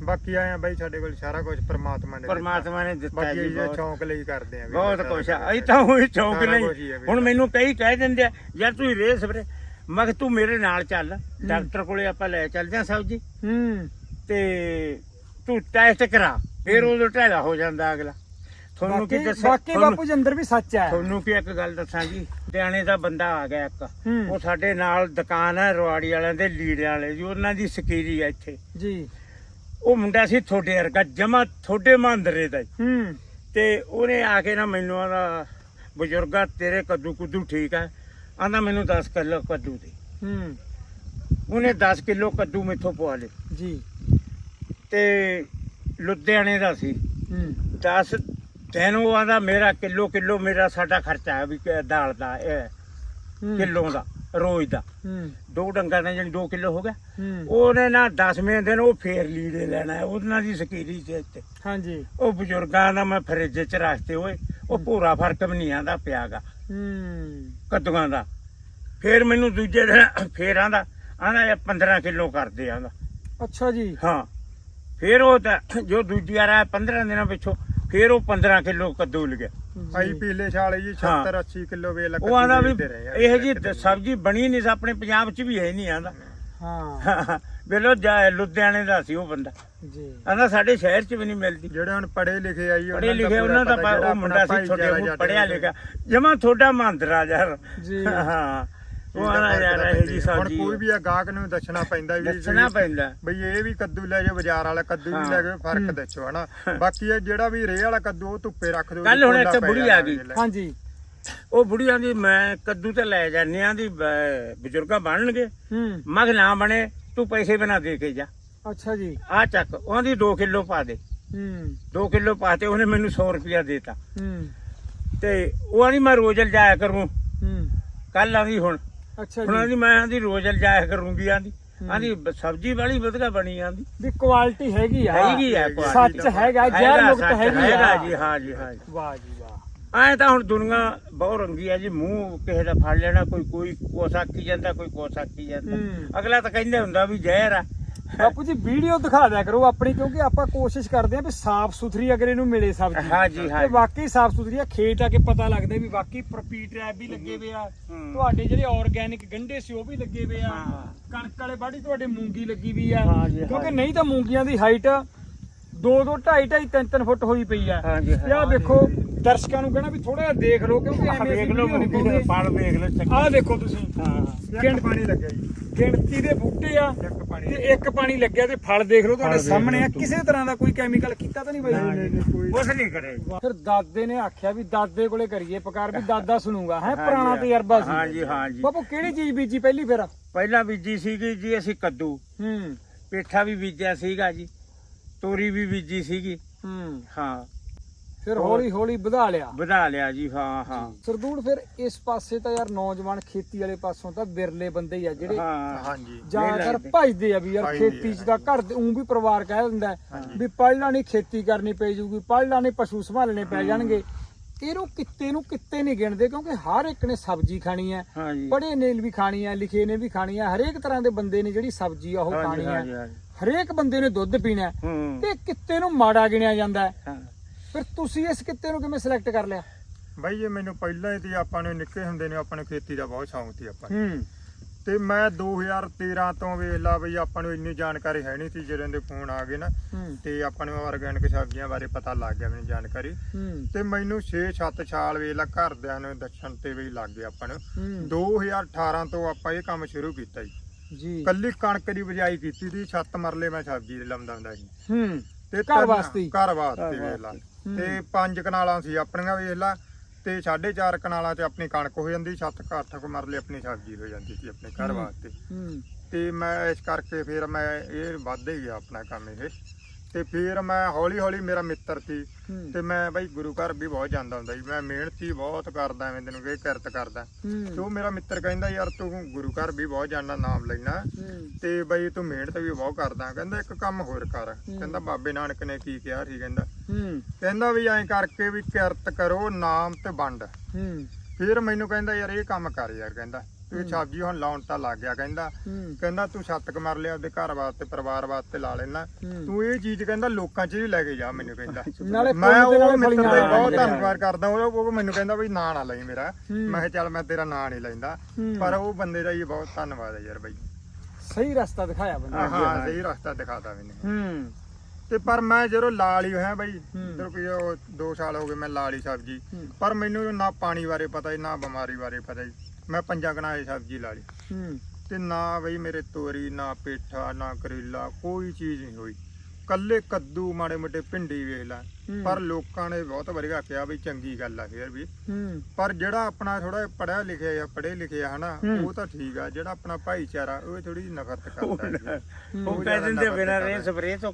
ਬਾਕੀ ਆਇਆ ਬਾਈ ਸਾਡੇ ਕੋਲ ਸਾਰਾ ਕੁਝ ਪਰਮਾਤਮਾ ਨੇ ਪਰਮਾਤਮਾ ਨੇ ਦਿੱਤਾ। ਬਾਕੀ ਜੀ ਬਹੁਤ। ਸ਼ੌਂਕ ਲਈ ਕਰਦੇ ਆ ਵੀ ਬਹੁਤ ਸਾਰਾ ਕੁਛ ਆ। ਅਸੀਂ ਤਾਂ ਉਹੀ ਚੌਂਕ ਸਾਰਾ ਕੁਛ ਹੀ ਆ ਹੁਣ ਮੈਨੂੰ ਕਈ ਕਹਿ ਦਿੰਦੇ ਆ ਯਾਰ ਤੂੰ ਰੇ ਸਵਰੇ ਮੈਂ ਕਿਹਾ ਤੂੰ ਮੇਰੇ ਨਾਲ ਚੱਲ। ਡਾਕਟਰ ਕੋਲੇ ਆਪਾਂ ਲੈ ਚੱਲਦੇ ਆ ਸਾਹਿਬ ਜੀ ਹੂੰ। ਤੇ ਤੂੰ ਟੈਸਟ ਕਰਾ। ਫਿਰ ਉਹ ਢੈਲਾ ਹੋ ਜਾਂਦਾ ਅਗਲਾ। ਤੁਹਾਨੂੰ ਕੀ ਬਾਕੀ ਦੱਸਾਂ? ਬਾਕੀ ਤੁਹਾਨੂੰ- ਬਾਪੂ ਜੀ ਅੰਦਰ ਵੀ ਸੱਚ ਹੈ ਤੁਹਾਨੂੰ ਕੀ ਇੱਕ ਗੱਲ ਦੱਸਾਂ ਜੀ? ਦਿਆਣੇ ਦਾ ਬੰਦਾ ਆ ਗਿਆ ਇੱਕ। ਹੂੰ। ਉਹ ਸਾਡੇ ਨਾਲ ਦੁਕਾਨ ਹੈ ਰਵਾੜੀ ਵਾਲਿਆਂ ਦੇ ਲੀੜਿਆਂ ਵਾਲੇ ਜੀ। ਉਹਨਾਂ ਦੀ ਸਕੀਰੀ ਆ ਇੱਥੇ। ਜੀ। ਉਹ ਮੁੰਡਾ ਸੀ ਥੋੜੇ ਵਰਗਾ ਜਮਾ ਥੋੜੇ ਮੰਦਰੇ ਦਾ ਜੀ। ਹੂੰ। ਤੇ ਉਹਨੇ ਆ ਕੇ ਨਾ ਮੈਨੂੰ ਆਦਾ ਬਜ਼ੁਰਗਾ ਤੇਰੇ ਕੱਦੂ ਕੁੱਦੂ ਠੀਕ ਹੈ ਆਂਦਾ ਮੈਨੂੰ 10 ਕਿਲੋ ਕੱਦੂ ਦੇ। ਹੂੰ। ਉਹਨੇ 10 ਕਿਲੋ ਕੱਦੂ ਮੈਥੋਂ ਪਵਾ ਲਏ। ਜੀ। ਤੇ ਲੁਧਿਆਣੇ ਦਾ ਸੀ। ਹੂੰ। 10 ਦਿਨ ਉਹ ਆਂਦਾ ਮੇਰਾ ਕਿਲੋ ਕਿਲੋ ਮੇਰਾ ਸਾਡਾ ਖਰਚਾ ਹੈ ਵੀ ਕਿ ਦਾਲ ਦਾ ਇਹ ਹੂੰ, ਕਿਲੋ ਦਾ। ਰੋਜ਼ ਦਾ। ਦੋ ਡੰਗਾਂ ਦਾ ਜਾਨੀ 2 ਕਿਲੋ ਹੋ ਗਿਆ। ਉਹਨੇ ਨਾ 10ਵੇਂ ਦਿਨ ਉਹ ਫੇਰ ਲੀੜੇ ਲੈਣਾ ਉਹਨਾਂ ਦੀ ਸਕੀਰੀ ਚ ਇੱਥੇ। ਹਾਂਜੀ। ਉਹ ਬਜ਼ੁਰਗਾਂ ਦਾ ਮੈਂ ਫਰਿੱਜ ਚ ਰੱਖਤੇ ਹੋਏ। ਉਹ ਪੂਰਾ ਫ਼ਰਕ ਵੀ ਨਹੀਂ ਆਂਦਾ ਪਿਆਗਾ। ਹੂੰ। ਕੱਦੂਆਂ ਦਾ। ਫੇਰ ਮੈਨੂੰ ਦੂਜੇ ਦਿਨ ਫੇਰ ਆਂਦਾ। ਆਂਦਾ ਇਹ 15 ਕਿਲੋ ਕਰਦੇ ਆਂਦਾ। ਅੱਛਾ ਜੀ। ਹਾਂ। ਫੇਰ ਉਹ ਤਾਂ ਜੋ ਦੂਜੀ ਵਾਰ ਆਇਆ 15 ਦਿਨਾਂ ਪਿੱਛੋਂ ਫੇਰ ਉਹ 15 ਕਿਲੋ ਕੱਦੂ ਲਗਿਆ ਭਾਈ ਪੀਲੇ ਛਾਲੇ ਜੀ 70 80 ਕਿਲੋ ਵੇਲਾ ਉਹ ਆਂਦਾ ਵੀ। ਇਹ ਜੀ ਸਬਜ਼ੀ ਬਣੀ ਨਹੀਂ ਸੀ ਆਪਣੇ ਪੰਜਾਬ 'ਚ ਵੀ ਹੈ ਨਹੀਂ ਆਂਦਾ। ਹਾਂ। ਵੇਲੋ ਜਾ- ਲੁਧਿਆਣੇ ਦਾ ਸੀ ਉਹ ਬੰਦਾ। ਜੀ। ਆਂਦਾ ਸਾਡੇ ਸ਼ਹਿਰ 'ਚ ਵੀ ਨਹੀਂ ਮਿਲਦੀ। ਜਿਹੜੇ ਹੁਣ ਪੜੇ ਲਿਖੇ ਆਈ ਪੜ੍ਹੇ ਲਿਖੇ ਉਹਨਾਂ ਦਾ ਉਹ ਮੁੰਡਾ ਸੀ ਛੋਟੇ ਪੜਿਆ ਲਿਖਿਆ। ਜਮਾ ਥੋੜਾ ਮੰਦਰਾ ਯਾਰ। ਜੀ। ਹਾਂ। ਉਹ ਆਂਦਾ ਯਾਰ ਇਹ ਜੀ ਹੁਣ ਸਬਜ਼ੀ ਕੋਈ ਵੀ ਆ ਗਾਹਕ ਨੂੰ ਦੱਸਣਾ ਪੈਂਦਾ ਵੀ ਦੱਸਣਾ ਪੈਂਦਾ। ਬਈ ਇਹ ਵੀ ਕੱਦੂ ਲੈ ਜਾਓ ਬਾਜ਼ਾਰ ਵਾਲਾ ਕੱਦੂ ਵੀ। ਲੈ ਜਾਓ ਫ਼ਰਕ ਦੱਸੋ ਹਨਾ? ਬਾਕੀ ਇਹ ਜਿਹੜਾ ਵੀ ਰੇਹ ਵਾਲਾ ਕੱਦੂ ਉਹ ਧੁੱਪੇ ਰੱਖ ਦਿਓ ਕੱਲ੍ਹ ਹੁਣ ਇੱਥੇ ਬੁੜੀ ਆ ਗਈ। ਹਾਂਜੀ। ਉਹ ਬੁੜੀਆਂ ਦੀ ਮੈਂ ਕੱਦੂ ਤੇ ਲੈ ਜਾਂਦੇ ਆਂ ਦੀ ਬਜ਼ੁਰਗਾਂ ਬਣਨਗੇ। ਮਗ ਨਾ ਬਣੇ ਤੂੰ ਪੈਸੇ ਬਣਾ ਦੇ ਕੇ ਜਾ। ਅੱਛਾ ਜੀ। ਆ ਚੱਕ ਉਹਦੀ 2 ਕਿਲੋ ਪਾ ਦੇ। ਹੂੰ। 2 ਕਿਲੋ ਪਾਤੇ ਉਹਨੇ ਮੈਨੂੰ 100 ਰੁਪਇਆ ਦੇਤਾ। ਹੂੰ। ਤੇ ਉਹ ਆਂਦੀ ਮੈਂ ਰੋਜ਼ ਜਾਇਆ ਕਰੂੰ। ਹੂੰ। ਕੱਲ ਆਂਦੀ ਹੁਣ ਅੱਛਾ ਹੁਣ ਜੀ। ਆਂਦੀ ਮੈਂ ਆਂਦੀ ਰੋਜ਼ ਜਾਇਆ ਕਰੂੰਗੀ ਆਂਦੀ। ਆਂਦੀ ਸਬਜ਼ੀ ਵਾਲੀ ਵਧੀਆ ਬਣੀ ਆਂਦੀ। ਵੀ ਕੁਆਲਿਟੀ ਹੈਗੀ ਆ। ਹੈਗੀ ਆ quality ਸੱਚ ਹੈਗਾ ਜ਼ਹਿਰ ਮੁਕਤ ਹੈਗੀ ਹੈਗਾ ਆ। ਜੀ ਹਾਂ ਜੀ ਹਾਂ ਜੀ। ਵਾਹ ਜੀ ਵਾਹ। ਐ ਤਾਂ ਹੁਣ ਦੁਨੀਆ ਬਹੁਤ ਰੰਗੀ ਆ ਜੀ ਮੂੰਹ ਕਿਸੇ ਦਾ ਫੜ ਲੈਣਾ ਕੋਈ ਕੋਈ ਕੋਸਾ ਕੀ ਜਾਂਦਾ ਕੋਈ ਕੋਸਾ ਕੀ ਜਾਂਦਾ। ਅਗਲਾ ਤਾਂ ਕਹਿੰਦੇ ਹੁੰਦਾ ਵੀ ਜ਼ਹਿਰ ਆ। ਬਾਪੂ ਜੀ ਵੀਡੀਓ ਦਿਖਾ ਦਿਆ ਕਰੋ ਆਪਣੀ ਕਿਉਂਕਿ ਆਪਾਂ ਕੋਸ਼ਿਸ਼ ਕਰਦੇ ਆ ਵੀ ਸਾਫ਼ ਸੁਥਰੀ ਅਗਰ ਇਹਨੂੰ ਮਿਲੇ ਸਬਜ਼ੀ ਹਾਂ ਜੀ ਹਾਂ ਤੇ। ਵਾਕਈ ਸਾਫ਼ ਸੁਥਰੀ ਆ ਖੇਤ ਆ ਕੇ ਪਤਾ ਲੱਗਦਾ ਵੀ ਵਾਕਈ ਪ੍ਰਪੀ ਟ੍ਰੈਪ ਵੀ ਲੱਗੇ ਹੋਏ ਆ। ਹੂੰ। ਤੁਹਾਡੇ ਜਿਹੜੇ ਆਰਗੈਨਿਕ ਗੰਢੇ ਸੀ ਉਹ ਵੀ ਲੱਗੇ ਹੋਏ ਆ। ਹਾਂ। ਕਣਕ ਵਾਲੇ ਬਾੜੀ ਤੁਹਾਡੇ ਮੂੰਗੀ ਲੱਗੀ ਵੀ ਆ। ਕਿਉਂਕਿ। ਨਹੀਂ ਤਾਂ ਮੂੰਗੀਆਂ ਦੀ ਹਾਈਟ 2 2 2.5 2.5 3 3 ਫੁੱਟ ਹੋਈ ਪਈ ਆ। ਹਾਂ ਜੀ, ਹਾਂ। ਤੇ ਆਹ ਦੇਖੋ ਦਰਸ਼ਕਾਂ ਨੂੰ ਕਹਿਣਾ ਵੀ ਥੋੜਾ ਜਿਹਾ ਦੇਖ ਲਓ ਕਿਉਂਕਿ ਐਵੇਂ ਵੇਖ ਲਓ ਨਹੀਂ ਮੂੰਗੀ ਦਾ ਫਲ ਵੇਖ ਲਓ ਚੱਕ। ਆਹ ਦੇਖੋ ਤੁਸੀਂ। ਹਾਂ। ਇੱਕ ਪਾਣੀ ਲੱਗਿਆ ਜੀ। ਗਿਣਤੀ ਦੇ ਬੂਟੇ ਆ ਤੇ ਇੱਕ ਪਾਣੀ ਲੱਗਿਆ ਤੇ ਫਲ ਦੇਖ ਲਓ ਤੁਹਾਡੇ ਸਾਹਮਣੇ ਆ। ਕਿਸੇ ਤਰ੍ਹਾਂ ਦਾ ਕੋਈ ਕੈਮੀਕਲ ਕੀਤਾ ਤਾਂ ਨਹੀਂ ਬਾਈ? ਕੋਈ ਕੁਛ ਨਹੀਂ ਕਰੇ ਫਿਰ ਦਾਦੇ ਨੇ ਆਖਿਆ ਵੀ ਦਾਦੇ ਕੋਲੇ ਕਰੀਏ ਪਕਾਰ ਵੀ ਦਾਦਾ ਸੁਣੂਗਾ ਹੈ ਪੁਰਾਣਾ ਤਜਰਬਾ ਸੀ। ਹਾਂ ਜੀ ਹਾਂ ਜੀ। ਬਾਪੂ ਕਿਹੜੀ ਚੀਜ਼ ਬੀਜੀ ਪਹਿਲੀ ਫਿਰ? ਪਹਿਲਾਂ ਬੀਜੀ ਸੀਗੀ ਜੀ ਅਸੀਂ ਕੱਦੂ। ਹੂੰ। ਪੇਠਾ ਵੀ ਬੀਜਿਆ ਸੀਗਾ ਜੀ। ਤੋਰੀ ਵੀ ਬੀਜੀ ਸੀਗੀ। ਹੂੰ। ਹਾਂ। ਫਿਰ। ਹੌਲੀ ਹੌਲੀ ਵਧਾ ਲਿਆ। ਵਧਾ ਲਿਆ ਜੀ ਹਾਂ ਹਾਂ। ਸਰਦੂਲ ਫਿਰ ਇਸ ਪਾਸੇ ਤਾਂ ਯਾਰ ਨੌਜਵਾਨ ਖੇਤੀ ਵਾਲੇ ਪਾਸੋਂ ਤਾਂ ਬਿਰਲੇ ਬੰਦੇ ਹੀ ਆ ਜਿਹੜੇ ਹਾਂ। ਹਾਂਜੀ। ਜ਼ਿਆਦਾਤਰ। ਭਜਦੇ ਆ ਵੀ ਯਾਰ ਖੇਤੀ 'ਚ ਤਾਂ ਘਰ ਦੇ ਉਂ ਵੀ ਪਰਿਵਾਰ ਕਹਿ ਦਿੰਦਾ। ਵੀ ਪੜ੍ਹਨਾ ਨਹੀਂ ਖੇਤੀ ਕਰਨੀ ਪਈ ਜੂਗੀ ਪੜ੍ਹਨਾ ਨਹੀਂ ਪਸ਼ੂ ਸੰਭਾਲਣੇ ਪੈ ਜਾਣਗੇ। ਇਹਨੂੰ ਕਿੱਤੇ ਨੂੰ ਕਿੱਤੇ ਨਹੀਂ ਗਿਣਦੇ ਕਿਉਂਕਿ ਹਰ ਇੱਕ ਨੇ ਸਬਜ਼ੀ ਖਾਣੀ ਹੈ ਪੜ੍ਹੇ ਨੇ ਵੀ ਖਾਣੀ ਹੈ ਲਿਖੇ ਨੇ ਵੀ ਖਾਣੀ ਹੈ ਹਰੇਕ ਤਰ੍ਹਾਂ ਦੇ ਬੰਦੇ ਨੇ ਜਿਹੜੀ ਸਬਜ਼ੀ ਆ ਉਹ ਖਾਣੀ ਹਾਂਜੀ ਹੈ। ਹਰੇਕ ਬੰਦੇ ਨੇ ਦੁੱਧ ਪੀਣਾ ਤੇ ਕਿੱਤੇ ਨੂੰ ਮਾੜਾ ਗਿਣਿਆ ਜਾਂਦਾ। ਫਿਰ ਤੁਸੀਂ ਇਸ ਕਿੱਤੇ ਨੂੰ ਕਿਵੇਂ ਸਿਲੈਕਟ ਕਰ ਲਿਆ? ਬਾਈ ਇਹ ਮੈਨੂੰ ਪਹਿਲਾਂ ਹੀ ਤੇ ਆਪਾਂ ਨੂੰ ਨਿੱਕੇ ਹੁੰਦੇ ਨੇ ਆਪਾਂ ਨੂੰ ਖੇਤੀ ਦਾ ਬਹੁਤ ਸ਼ੌਂਕ ਸੀ ਆਪਾਂ ਨੂੰ। ਹੂੰ। ਤੇ ਮੈਂ 2013 ਤੋਂ ਵੇਖ ਲਾ ਬਈ ਆਪਾਂ ਨੂੰ ਇੰਨੀ ਜਾਣਕਾਰੀ ਹੈ ਨਹੀਂ ਸੀ ਜਦੋਂ ਦੇ ਫੋਨ ਆ ਗਏ ਨਾ ਹੂੰ। ਤੇ ਆਪਾਂ ਨੂੰ ਆਰਗੈਨਿਕ ਸਬਜ਼ੀਆਂ ਬਾਰੇ ਪਤਾ ਲੱਗ ਗਿਆ ਮੈਨੂੰ ਜਾਣਕਾਰੀ। ਹੂੰ। ਤੇ ਮੈਨੂੰ 6-7 ਸਾਲ ਵੇਖ ਲਾ ਘਰਦਿਆਂ ਨੂੰ ਦੱਸਣ ਤੇ ਵੀ ਲੱਗ ਗਿਆ ਆਪਾਂ ਨੂੰ। ਹੂੰ। 2018 ਤੋਂ ਆਪਾਂ ਇਹ ਕੰਮ ਸ਼ੁਰੂ ਕੀਤਾ ਜੀ। ਜੀ। ਕੱਲੀ ਕਣਕ ਦੀ ਬਿਜਾਈ ਕੀਤੀ ਸੀ ਛੱਤ ਮਰਲੇ ਮੈਂ ਸਬਜ਼ੀ ਲਾਉਂਦਾ ਹੁੰਦਾ ਸੀ। ਹੂੰ। ਤੇ ਘਰ ਤਿੰਨ- ਵਾਸਤੇ ਹੀ? ਘਰ ਵਾਸਤੇ ਘਰ ਵੇਖ ਲਾ। ਤੇ ਪੰਜ ਕਨਾਲਾਂ ਸੀ ਆਪਣੀਆਂ ਵੇਖ ਲਾ ਤੇ 4.5 ਕਨਾਲਾਂ 'ਚ ਆਪਣੀ ਕਣਕ ਹੋ ਜਾਂਦੀ ਛੱਤ ਘੱਟ ਕੁ ਮਰਲੇ ਆਪਣੀ ਸਬਜ਼ੀ ਹੋ ਜਾਂਦੀ ਸੀ ਆਪਣੇ ਘਰ। ਵਾਸਤੇ। ਤੇ ਮੈਂ ਇਸ ਕਰਕੇ ਫਿਰ ਮੈਂ ਇਹ ਵੱਧ ਹੀ ਗਿਆ ਆਪਣਾ ਕੰਮ ਇਹ। ਤੇ ਫਿਰ ਮੈਂ ਹੌਲੀ ਹੌਲੀ ਮੇਰਾ ਮਿੱਤਰ ਸੀ ਤੇ ਮੈਂ ਬਾਈ ਗੁਰੂ ਘਰ ਵੀ ਬਹੁਤ ਜਾਂਦਾ ਹੁੰਦਾ ਸੀ। ਮੈਂ ਮਿਹਨਤੀ ਬਹੁਤ ਕਰਦਾ ਐਵੇਂ ਤੈਨੂੰ ਕਿ ਕਿਰਤ ਕਰਦਾ। ਤੇ ਉਹ ਮੇਰਾ ਮਿੱਤਰ ਕਹਿੰਦਾ ਯਾਰ ਤੂੰ ਗੁਰੂ ਘਰ ਵੀ ਬਹੁਤ ਜਾਂਦਾ ਨਾਮ ਲੈਣਾ ਤੇ ਬਈ ਤੂੰ ਮਿਹਨਤ ਵੀ ਬਹੁਤ ਕਰਦਾ। ਕਹਿੰਦਾ ਇੱਕ ਕੰਮ ਹੋਰ ਕਰ। ਕਹਿੰਦਾ ਬਾਬੇ ਨਾਨਕ ਨੇ ਕੀ ਕਿਹਾ ਸੀ? ਕਹਿੰਦਾ ਕਹਿੰਦਾ ਵੀ ਐਂ ਕਰਕੇ ਵੀ ਕਿਰਤ ਕਰੋ ਨਾਮ ਤੇ ਵੰਡ। ਫਿਰ ਮੈਨੂੰ ਕਹਿੰਦਾ ਯਾਰ ਇਹ ਕੰਮ ਕਰ ਯਾਰ ਕਹਿੰਦਾ। ਹੂੰ। ਸਬਜ਼ੀ ਹੁਣ ਲਾਉਣ ਤਾਂ ਲੱਗ ਗਿਆ ਕਹਿੰਦਾ ਕਹਿੰਦਾ ਤੂੰ ਛੱਤ ਕ ਮਰ ਲਿਆ ਆਪਦੇ ਘਰ ਵਾਸਤੇ ਪਰਿਵਾਰ ਵਾਸਤੇ ਲਾ ਲੈਣਾ। ਤੂੰ ਇਹ ਚੀਜ਼ ਕਹਿੰਦਾ ਲੋਕਾਂ 'ਚ ਵੀ ਲੈ ਕੇ ਜਾ ਮੈਨੂੰ ਕਹਿੰਦਾ ਮੈਂ ਉਹ ਮਿੱਤਰ ਦਾ ਬਹੁਤ। ਧੰਨਵਾਦ ਕਰਦਾ ਉਹ ਮੈਨੂੰ ਕਹਿੰਦਾ ਵੀ ਨਾਂ ਨਾ ਲਈ ਮੇਰਾ। ਮੈਂ ਕਿਹਾ ਚੱਲ ਮੈਂ ਤੇਰਾ ਨਾਂ ਨਹੀਂ ਲੈਂਦਾ। ਪਰ ਉਹ ਬੰਦੇ ਦਾ ਹੀ ਬਹੁਤ ਧੰਨਵਾਦ ਹੈ ਯਾਰ ਬਾਈ ਸਹੀ ਰਸਤਾ ਦਿਖਾਇਆ ਬੰਦੇ ਹਾਂ ਨੇ। ਹਾਂ ਸਹੀ ਰਸਤਾ ਦਿਖਾਤਾ ਮੈਨੂੰ ਹੂੰ ਤੇ ਪਰ ਮੈਂ ਜਦੋਂ ਲਾਲ ਹੀ ਹੋਇਆ ਬਾਈ। ਇਧਰ ਕੋਈ ਉਹ 2 ਸਾਲ ਹੋ ਗਏ ਮੈਂ ਲਾਲ ਸਬਜ਼ੀ। ਪਰ ਮੈਨੂੰ ਨਾ ਪਾਣੀ ਬਾਰੇ ਪਤਾ ਹੀ ਨਾ ਬਿਮਾਰੀ ਬਾਰੇ ਪਤਾ ਹੀ ਮੈਂ ਪੰਜਾਂ ਕਨਾਏ ਸਬਜ਼ੀ ਲਾ ਲਈ। ਹੂੰ। ਤੇ ਨਾ ਬਈ ਮੇਰੇ ਤੋਰੀ ਨਾ ਪੇਠਾ ਨਾ ਕਰੇਲਾ ਕੋਈ ਚੀਜ਼ ਨਹੀਂ ਹੋਈ। ਕੱਲੇ ਕੱਦੂ ਮਾੜੇ ਮੋਟੇ ਭਿੰਡੀ ਵੇਖ ਲੈ। ਪਰ ਲੋਕਾਂ ਨੇ ਬਹੁਤ ਵਧੀਆ ਕਿਹਾ ਵੀ ਚੰਗੀ ਗੱਲ ਆ ਫੇਰ ਵੀ। ਹੂੰ। ਪਰ ਜਿਹੜਾ ਆਪਣਾ ਥੋੜਾ ਪੜਿਆ ਲਿਖਿਆ ਆ ਪੜੇ ਲਿਖੇ ਆ ਹਨਾ। ਉਹ ਤਾਂ ਠੀਕ ਆ ਜਿਹੜਾ ਆਪਣਾ ਭਾਈਚਾਰਾ ਉਹ ਥੋੜੀ ਜਿਹੀ ਨਫ਼ਰਤ ਕਰਦਾ। ਉਹ ਦਿੰਦੇ ਨਫ਼ਰਤ ਬਿਨਾਂ ਰੇ। ਸਪਰੇ ਤੋਂ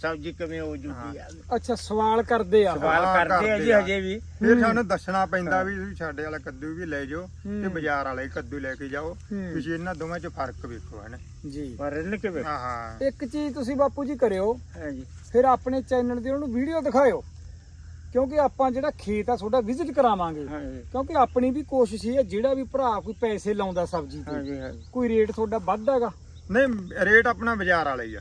ਸਬਜ਼ੀ ਕਿਵੇਂ ਹੋ ਜੂਗੀ ਆ ਅੱਛਾ ਸਵਾਲ ਕਰਦੇ ਆ। ਸਵਾਲ ਕਰਦੇ ਆ ਜੀ। ਹਜੇ ਵੀ। ਫਿਰ ਸਾਨੂੰ ਦੱਸਣਾ ਪੈਂਦਾ ਵੀ ਤੁਸੀਂ ਸਾਡੇ ਵਾਲਾ ਕੱਦੂ ਵੀ ਲੈ ਜਾਓ। ਤੇ ਬਾਜ਼ਾਰ ਵਾਲਾ ਹੀ ਕੱਦੂ ਲੈ ਕੇ ਜਾਓ। ਤੁਸੀਂ ਇਹਨਾਂ ਦੋਵਾਂ 'ਚ ਫ਼ਰਕ ਵੇਖੋ ਹਨ। ਜੀ। ਪਰ ਇਹਨੇ ਕਿਵੇਂ ਹਾਂ ਹਾਂ। ਇੱਕ ਚੀਜ਼ ਤੁਸੀਂ ਬਾਪੂ ਜੀ ਕਰਿਓ। ਹਾਂ ਜੀ ਫਿਰ ਆਪਣੇ ਚੈਨਲ ਤੇ ਉਹਨੂੰ ਵੀਡੀਓ ਦਿਖਾਇਓ। ਕਿਉਂਕਿ ਆਪਾਂ ਜਿਹੜਾ ਖੇਤ ਆ ਤੁਹਾਡਾ ਵਿਜ਼ਿਟ ਕਰਾਵਾਂਗੇ। ਕਿਉਂਕਿ ਆਪਣੀ ਵੀ ਕੋਸ਼ਿਸ਼ ਇਹ ਹੈ ਜਿਹੜਾ ਵੀ ਭਰਾ ਕੋਈ ਪੈਸੇ ਲਾਉਂਦਾ ਸਬਜ਼ੀ ਤੇ ਕੋਈ ਰੇਟ ਤੁਹਾਡਾ ਵੱਧ ਹੈਗਾ? ਨਹੀਂ ਰੇਟ ਆਪਣਾ ਬਾਜ਼ਾਰ ਵਾਲਾ ਹੀ ਆ।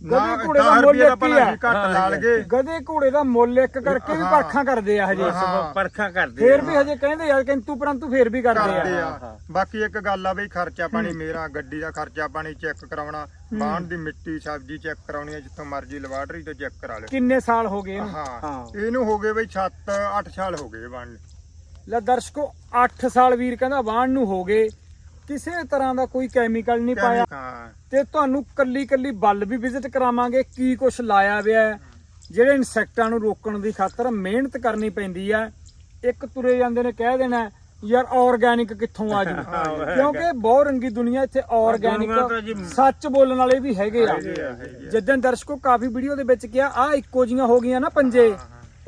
ਗਧੇ ਘੋੜੇ ਦਾ 10 ਮੁੱਲ ਇੱਕ ਹੀ ਆ। ਘੱਟ ਹਾਂ, ਲਾ ਲਗੇ ਗਧੇ ਘੋੜੇ ਦਾ ਮੁੱਲ ਇੱਕ ਕਰਕੇ ਵੀ ਹਾਂ। ਪਰਖਾਂ ਕਰਦੇ ਆ ਹਜੇ ਹਾਂ। ਪਰਖਾਂ ਕਰਦੇ ਫੇਰ। ਵੀ ਹਜੇ ਕਹਿੰਦੇ ਯਾਰ ਕਿੰਤੂ ਪਰੰਤੂ ਫੇਰ ਵੀ ਕਰਦੇ ਆ ਹਾਂ, ਹਾਂ। ਬਾਕੀ ਇੱਕ ਗੱਲ ਆ ਬਈ ਖਰਚਾ ਪਾਣੀ ਮੇਰਾ ਗੱਡੀ ਦਾ ਖਰਚਾ ਪਾਣੀ ਚੈੱਕ ਕਰਾਉਣਾ ਬਾਹਣ ਦੀ ਮਿੱਟੀ ਸਬਜ਼ੀ ਚੈੱਕ ਕਰਾਉਣੀ ਆ ਜਿੱਥੋਂ ਮਰਜ਼ੀ ਲੈਬਾਰਟਰੀ ਤੋਂ ਚੈੱਕ ਕਰਾ ਲਿਓ ਕਿੰਨੇ ਸਾਲ ਹੋ ਗਏ ਇਹਨੂੰ ਹਾਂ ਹਾਂ। ਇਹਨੂੰ ਹੋ ਗਏ ਬਈ 7 8 ਸਾਲ ਹੋ ਗਏ ਬਣ ਲੈ ਦਰਸ਼ਕੋ 8 ਸਾਲ ਵੀਰ ਕਹਿੰਦਾ ਵਾਹਣ ਨੂੰ ਹੋ ਗਏ ਕਿਸੇ ਤਰ੍ਹਾਂ ਦਾ ਕੋਈ ਕੈਮੀਕਲ ਨਹੀਂ ਪਾਇਆ ਹਾਂ ਤੇ ਤੁਹਾਨੂੰ ਕੱਲੀ ਕੱਲੀ ਬੱਲ ਵੀ ਵਿਜ਼ਿਟ ਕਰਾਵਾਂਗੇ ਕੀ ਕੁਛ ਲਾਇਆ ਹੋਇਆ ਹੈ ਜਿਹੜੇ ਇਨਸੈਕਟਾਂ ਨੂੰ ਰੋਕਣ ਦੀ ਖਾਤਰ ਮਿਹਨਤ ਕਰਨੀ ਪੈਂਦੀ ਹੈ। ਇੱਕ ਤੁਰੇ ਜਾਂਦੇ ਨੇ ਕਹਿ ਦੇਣਾ ਯਾਰ ਆਰਗੈਨਿਕ ਕਿੱਥੋਂ ਆ ਜੂ? ਕਿਉਂਕਿ ਬਹੁਤ ਰੰਗੀ ਦੁਨੀਆ ਇੱਥੇ ਆਰਗੈਨਿਕ ਸੱਚ ਬੋਲਣ ਵਾਲੇ ਵੀ ਹੈਗੇ ਆ। ਜਿੱਦਾਂ ਦਰਸ਼ਕੋ ਕਾਫੀ ਵੀਡੀਓ ਦੇ ਵਿੱਚ ਕਿਹਾ ਆ ਇੱਕੋ ਜੀਆਂ ਹੋ ਗਈਆਂ ਨਾ ਪੰਜੇ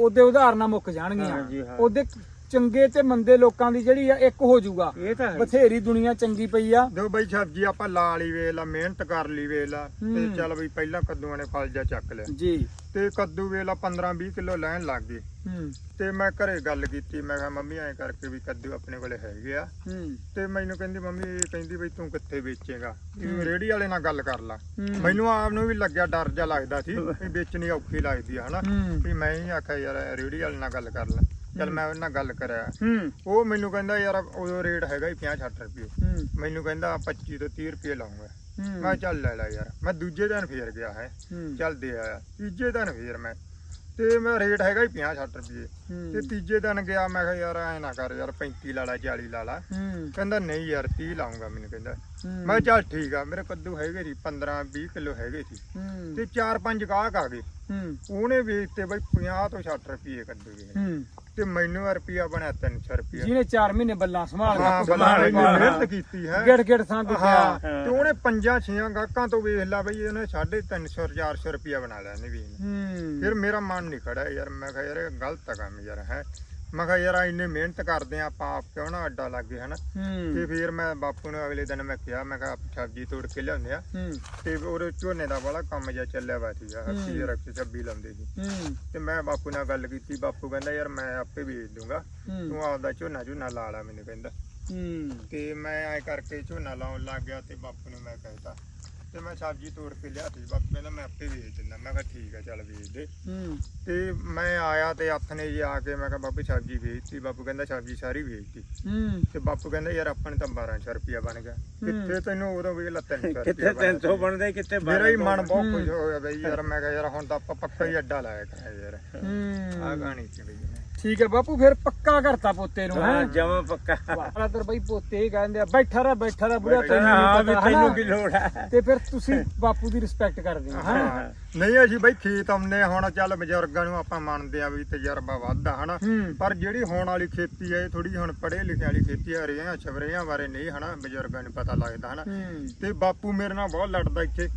ਉਹਦੇ ਉਦਾਹਰਨਾਂ ਮੁੱਕ ਜਾਣਗੀਆਂ। ਉਹਦੇ ਚੰਗੇ ਤੇ ਮੰਦੇ ਲੋਕਾਂ ਦੀ ਜਿਹੜੀ ਆ ਇੱਕ ਹੋ ਜਾਊਗਾ। ਇਹ ਤਾਂ ਹੈ। ਬਥੇਰੀ ਦੁਨੀਆ ਚੰਗੀ ਪਈ ਆ। ਦੇਖੋ ਬਈ ਸਬਜ਼ੀ ਆਪਾਂ ਲਾ ਲਈ ਵੇਖ ਲਾ ਮਿਹਨਤ ਕਰ ਲਈ ਵੇਖ ਲਾ ਤੇ ਹੂੰ। ਚੱਲ ਬਈ ਪਹਿਲਾਂ ਕੱਦੂਆਂ ਨੇ ਫਲ ਜਾ ਚੱਕ ਲਿਆ। ਜੀ। ਤੇ ਕੱਦੂ ਵੇਖ ਲਾ 15 20 ਕਿਲੋ ਲੈਣ ਲੱਗ ਗਏ। ਹੂੰ। ਤੇ ਮੈਂ ਘਰੇ ਗੱਲ ਕੀਤੀ ਮੈਂ ਕਿਹਾ ਮੰਮੀ ਐਂ ਕਰਕੇ ਵੀ ਕੱਦੂ ਆਪਣੇ ਕੋਲੇ ਹੈਗੇ ਆ। ਹੂੰ। ਤੇ ਮੈਨੂੰ ਕਹਿੰਦੀ ਮੰਮੀ ਇਹ ਕਹਿੰਦੀ ਬਈ ਤੂੰ ਕਿੱਥੇ ਵੇਚੇਗਾ? ਇਹ ਰੇੜੀ ਵਾਲੇ ਨਾਲ ਗੱਲ ਕਰ ਲਾ। ਹੂੰ। ਮੈਨੂੰ ਆਪ ਨੂੰ ਵੀ ਲੱਗਿਆ ਡਰ ਜਾ ਲੱਗਦਾ ਸੀ ਵੀ ਵੇਚਣੀ ਔਖੀ ਲੱਗਦੀ ਆ ਹਨਾ? ਹੂੰ। ਵੀ ਮੈਂ ਹੀ ਆਖਿਆ ਯਾਰ ਰੇੜੀ ਵਾਲੇ ਨਾਲ ਗੱਲ ਕਰ ਲੈ। ਚਲ ਮੈਂ ਉਹਨਾਂ ਨਾਲ ਗੱਲ ਕਰਿਆ। ਹੂੰ। ਉਹ ਮੈਨੂੰ ਕਹਿੰਦਾ ਯਾਰ ਉਦੋਂ ਰੇਟ ਹੈਗਾ ਹੀ 50 60 ਰੁਪਏ। ਹੂੰ। ਮੈਨੂੰ ਕਹਿੰਦਾ 25 ਤੋਂ 30 ਰੁਪਏ ਲਾਉਂਗਾ। ਮੈਂ ਚੱਲ ਲੈ ਲੈ ਯਾਰ। ਮੈਂ ਦੂਜੇ ਦਿਨ ਫੇਰ ਗਿਆ ਹੈ। ਚੱਲ ਦੇ ਆਇਆ। ਤੀਜੇ ਦਿਨ ਫੇਰ ਮੈਂ। ਤੇ ਮੈਂ ਰੇਟ ਹੈਗਾ ਹੀ 50 60 ਰੁਪਏ। ਤੇ ਤੀਜੇ ਦਿਨ ਗਿਆ ਮੈਂ ਕਿਹਾ ਯਾਰ ਐ ਨਾ ਕਰ ਯਾਰ 35 ਲਾ ਲਾ 40 ਲਾ ਲਾ। ਕਹਿੰਦਾ ਨਹੀਂ ਯਾਰ 30 ਲਾਉਂਗਾ ਮੈਨੂੰ ਕਹਿੰਦਾ। ਮੈਂ ਚੱਲ ਠੀਕ ਆ ਮੇਰੇ ਕੱਦੂ ਹੈਗੇ ਸੀ 15 20 ਕਿਲੋ ਹੈਗੇ ਸੀ। ਤੇ 4-5 ਗਾਹਕ ਆ ਗਏ। ਉਹਨੇ ਵੇਚਤੇ ਬਈ 50 ਤੋਂ 60 ਰੁਪਏ ਕੱਦੂ ਦੇ ਤੇ ਮੈਨੂੰ ਰੁਪਿਆ ਬਣਿਆ 300 ਰੁਪਿਆ ਜਿਹਨੇ 4 ਮਹੀਨੇ ਬੱਲਾਂ ਸੰਭਾਲ ਹਾਂ ਕੇ ਬਲਾ ਕੇ ਮਿਹਨਤ ਕੀਤੀ ਹੈ। ਗਿੜ ਗਿੜ ਪਿਆ। ਹਾਂ ਤੇ ਉਹਨੇ ਪੰਜਾਂ ਛੀਆਂ ਗਾਹਕਾਂ ਤੋਂ ਵੇਖ ਲਾ ਬਈ ਇਹਨੇ 350 400 ਰੁਪਿਆ ਬਣਾ ਲਿਆ ਨੇ ਵੀ ਫਿਰ ਮੇਰਾ ਮਨ ਨਹੀਂ ਖੜਾ ਯਾਰ ਮੈਂ ਕਿਹਾ ਯਾਰ ਗਲਤ ਕੰਮ ਯਾਰ ਹੈ। ਮੈਂ ਕਿਹਾ ਯਾਰ ਇੰਨੇ ਮਿਹਨਤ ਕਰਦੇ ਆ ਆਪਾਂ ਆਪ ਕਿਉਂ ਨਾ ਅੱਡਾ ਲੱਗ ਹਨਾ? ਤੇ ਫਿਰ ਮੈਂ ਬਾਪੂ ਨੂੰ ਅਗਲੇ ਦਿਨ ਮੈਂ ਕਿਹਾ ਮੈਂ ਕਿਹਾ ਸਬਜ਼ੀ ਤੋੜ ਕੇ ਲਿਆਉਂਦੇ ਆ। ਤੇ ਉਹਦੇ ਝੋਨੇ ਦਾ ਬੜਾ ਕੰਮ ਜਿਹਾ ਚੱਲਿਆ ਵਾ ਸੀਗਾ। ਹੱਥੀ ਰੱਖ ਕੇ ਛੱਬੀ ਲਾਉਂਦੇ ਸੀ। ਤੇ ਮੈਂ ਬਾਪੂ ਨਾਲ ਗੱਲ ਕੀਤੀ ਬਾਪੂ ਕਹਿੰਦਾ ਯਾਰ ਮੈਂ ਆਪੇ ਵੇਚ ਦੂੰਗਾ। ਤੂੰ ਆਪਦਾ ਝੋਨਾ ਝੋਨਾ ਲਾ ਲਾ ਮੈਨੂੰ ਕਹਿੰਦਾ। ਤੇ ਮੈਂ ਐ ਕਰਕੇ ਝੋਨਾ ਲਾਉਣ ਲੱਗ ਗਿਆ ਤੇ ਬਾਪੂ ਨੂੰ ਮੈਂ ਕਹਿਤਾ ਤੇ ਮੈਂ ਸਬਜ਼ੀ ਤੋੜ ਕੇ ਲਿਆਤੀ ਬਾਪੂ ਕਹਿੰਦਾ ਮੈਂ ਆਪੇ ਵੇਚ ਦਿੰਦਾ। ਮੈਂ ਕਿਹਾ ਠੀਕ ਆ ਚੱਲ ਵੇਚ ਦੇ। ਹੂੰ। ਤੇ ਮੈਂ ਆਇਆ ਤੇ ਹੱਥ ਨੇ ਜੀ ਆ ਕੇ ਮੈਂ ਕਿਹਾ ਬਾਪੂ ਸਬਜ਼ੀ ਵੇਚਤੀ। ਬਾਪੂ ਕਹਿੰਦਾ ਸਬਜ਼ੀ ਸਾਰੀ ਵੇਚਤੀ। ਹੂੰ। ਤੇ ਬਾਪੂ ਕਹਿੰਦਾ ਯਾਰ ਆਪਾਂ ਨੂੰ ਤਾਂ 1200 ਰੁਪਿਆ ਬਣ ਗਿਆ। ਕਿੱਥੇ ਤੈਨੂੰ ਉਦੋਂ ਵੀ ਲੱਤਾਂ ਨਹੀਂ ਕਿੱਥੇ 300 ਬਣਦੇ ਕਿੱਥੇ ਮੇਰਾ ਹੀ ਮਨ ਬਹੁਤ ਹੂੰ। ਖੁਸ਼ ਹੋਇਆ ਬਈ ਯਾਰ ਮੈਂ ਕਿਹਾ ਯਾਰ ਹੁਣ ਤਾਂ ਆਪਾਂ ਪੱਕਾ ਹੀ ਅੱਡਾ ਲਾਇਆ ਕਰਾਂਗੇ ਯਾਰ। ਆ ਹੂੰ ਗਾਣੀ ਸੀ ਬਈ। ਠੀਕ ਹੈ ਬਾਪੂ ਫਿਰ ਪੱਕਾ ਕਰਤਾ ਪੋਤੇ ਨੂੰ ਹਾਂ ਹੈ? ਜਮਾ ਪੱਕਾ। ਬਰਾਦਰ ਬਈ ਪੋਤੇ ਹੀ ਕਹਿੰਦੇ ਆ ਬੈਠਾ ਰਹਿ ਬੈਠਾ ਰਹਿ ਬੁੜਾ ਤੈਨੂੰ ਹਾਂ ਵੀ ਤੈਨੂੰ? ਕੀ ਲੋੜ ਹੈ। ਤੇ ਫਿਰ ਤੁਸੀਂ ਬਾਪੂ ਦੀ ਰਿਸਪੈਕਟ ਕਰਦੇ ਹੋ ਹਾਂ ਹਾਂ। ਨਹੀਂ ਅਸੀਂ ਬਈ ਖੇਤ ਆਉਂਦੇ ਹੁਣ ਚੱਲ ਬਜ਼ੁਰਗਾਂ ਨੂੰ ਆਪਾਂ ਮੰਨਦੇ ਆ ਵੀ ਤਜਰਬਾ ਵੱਧਦਾ ਹਨਾ? ਹੂੰ। ਪਰ ਜਿਹੜੀ ਹੋਣ ਵਾਲੀ ਖੇਤੀ ਹੈ ਥੋੜੀ ਹੁਣ ਪੜ੍ਹੇ ਲਿਖੇ ਵਾਲੀ ਖੇਤੀ ਆ ਰਹੀਆਂ ਛਵਰਿਆਂ ਬਾਰੇ ਨਹੀਂ ਹਨਾ? ਬਜ਼ੁਰਗਾਂ ਨੂੰ ਪਤਾ ਲੱਗਦਾ ਹਨਾ? ਹੂੰ। ਤੇ ਬਾਪੂ ਮੇਰੇ ਨਾਲ ਬਹੁਤ ਲੜਦਾ ਇੱਥੇ।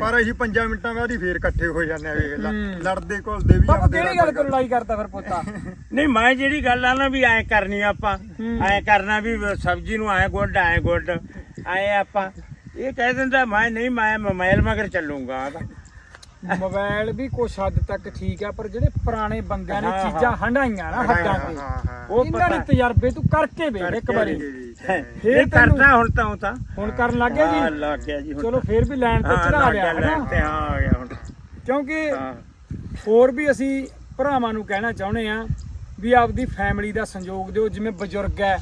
ਪਰ ਅਸੀਂ 5 ਮਿੰਟਾਂ ਬਾਅਦ ਹੀ ਫੇਰ ਇਕੱਠੇ ਹੋ ਜਾਂਦੇ ਆ ਵੇਖ ਲਾ। ਹੂੰ। ਲੜਦੇ ਘੁਲਦੇ ਵੀ ਬਾਪੂ ਕਿਹੜੀ ਗੱਲ ਤੋਂ ਲੜਾਈ ਕਰਦਾ ਫਿਰ ਪੋਤਾ? ਨਹੀਂ ਮੈਂ ਜਿਹੜੀ ਗੱਲ ਆ ਨਾ ਵੀ ਐ ਕਰਨੀ ਆਪਾਂ। ਐ ਕਰਨਾ ਵੀ ਸਬਜ਼ੀ ਨੂੰ ਐ ਗੁੱਡ ਐ ਗੁੱਡ ਐ ਆਪਾਂ। ਇਹ ਕਹਿ ਦਿੰਦਾ ਮੈਂ ਨਹੀਂ ਮੈਂ ਮੋਬਾਈਲ ਮਗਰ ਚੱਲੂਗਾ ਮੋਬਾਈਲ ਵੀ ਕੁਛ ਹੱਦ ਤੱਕ ਠੀਕ ਆ ਪਰ ਜਿਹੜੇ ਪੁਰਾਣੇ ਬੰਦਿਆਂ ਨੇ। ਚੀਜ਼ਾਂ ਹੰਡਾਈਆਂ ਨਾ ਹੱਦਾਂ ਤੇ ਉਹ ਇਹਨਾਂ ਪਤਾ। ਤਜਰਬੇ ਤੂੰ ਕਰਕੇ ਵੇਖ ਇੱਕ ਵਾਰੀ। ਇਹ ਫੇਰ ਕਰਦਾ ਹੁਣ ਤਾਂ ਤਾਂ। ਹੁਣ ਕਰਨ ਲੱਗ ਗਿਆ ਜੀ? ਲੱਗ ਗਿਆ ਜੀ ਹੁਣ ਚਲੋ ਫੇਰ ਵੀ ਲਾਈਨ ਤੇ ਚੜਾ ਗਿਆ ਲੈਣ ਹਾਂ ਆ ਗਿਆ ਹੁਣ ਕਿਉਂਕਿ ਹਾਂ। ਹੋਰ ਵੀ ਅਸੀਂ ਭਰਾਵਾਂ ਨੂੰ ਕਹਿਣਾ ਚਾਹੁੰਦੇ ਆ ਵੀ ਆਪਦੀ ਫੈਮਿਲੀ ਦਾ ਸੰਯੋਗ ਦਿਓ ਜਿਵੇਂ ਬਜ਼ੁਰਗ ਹੈ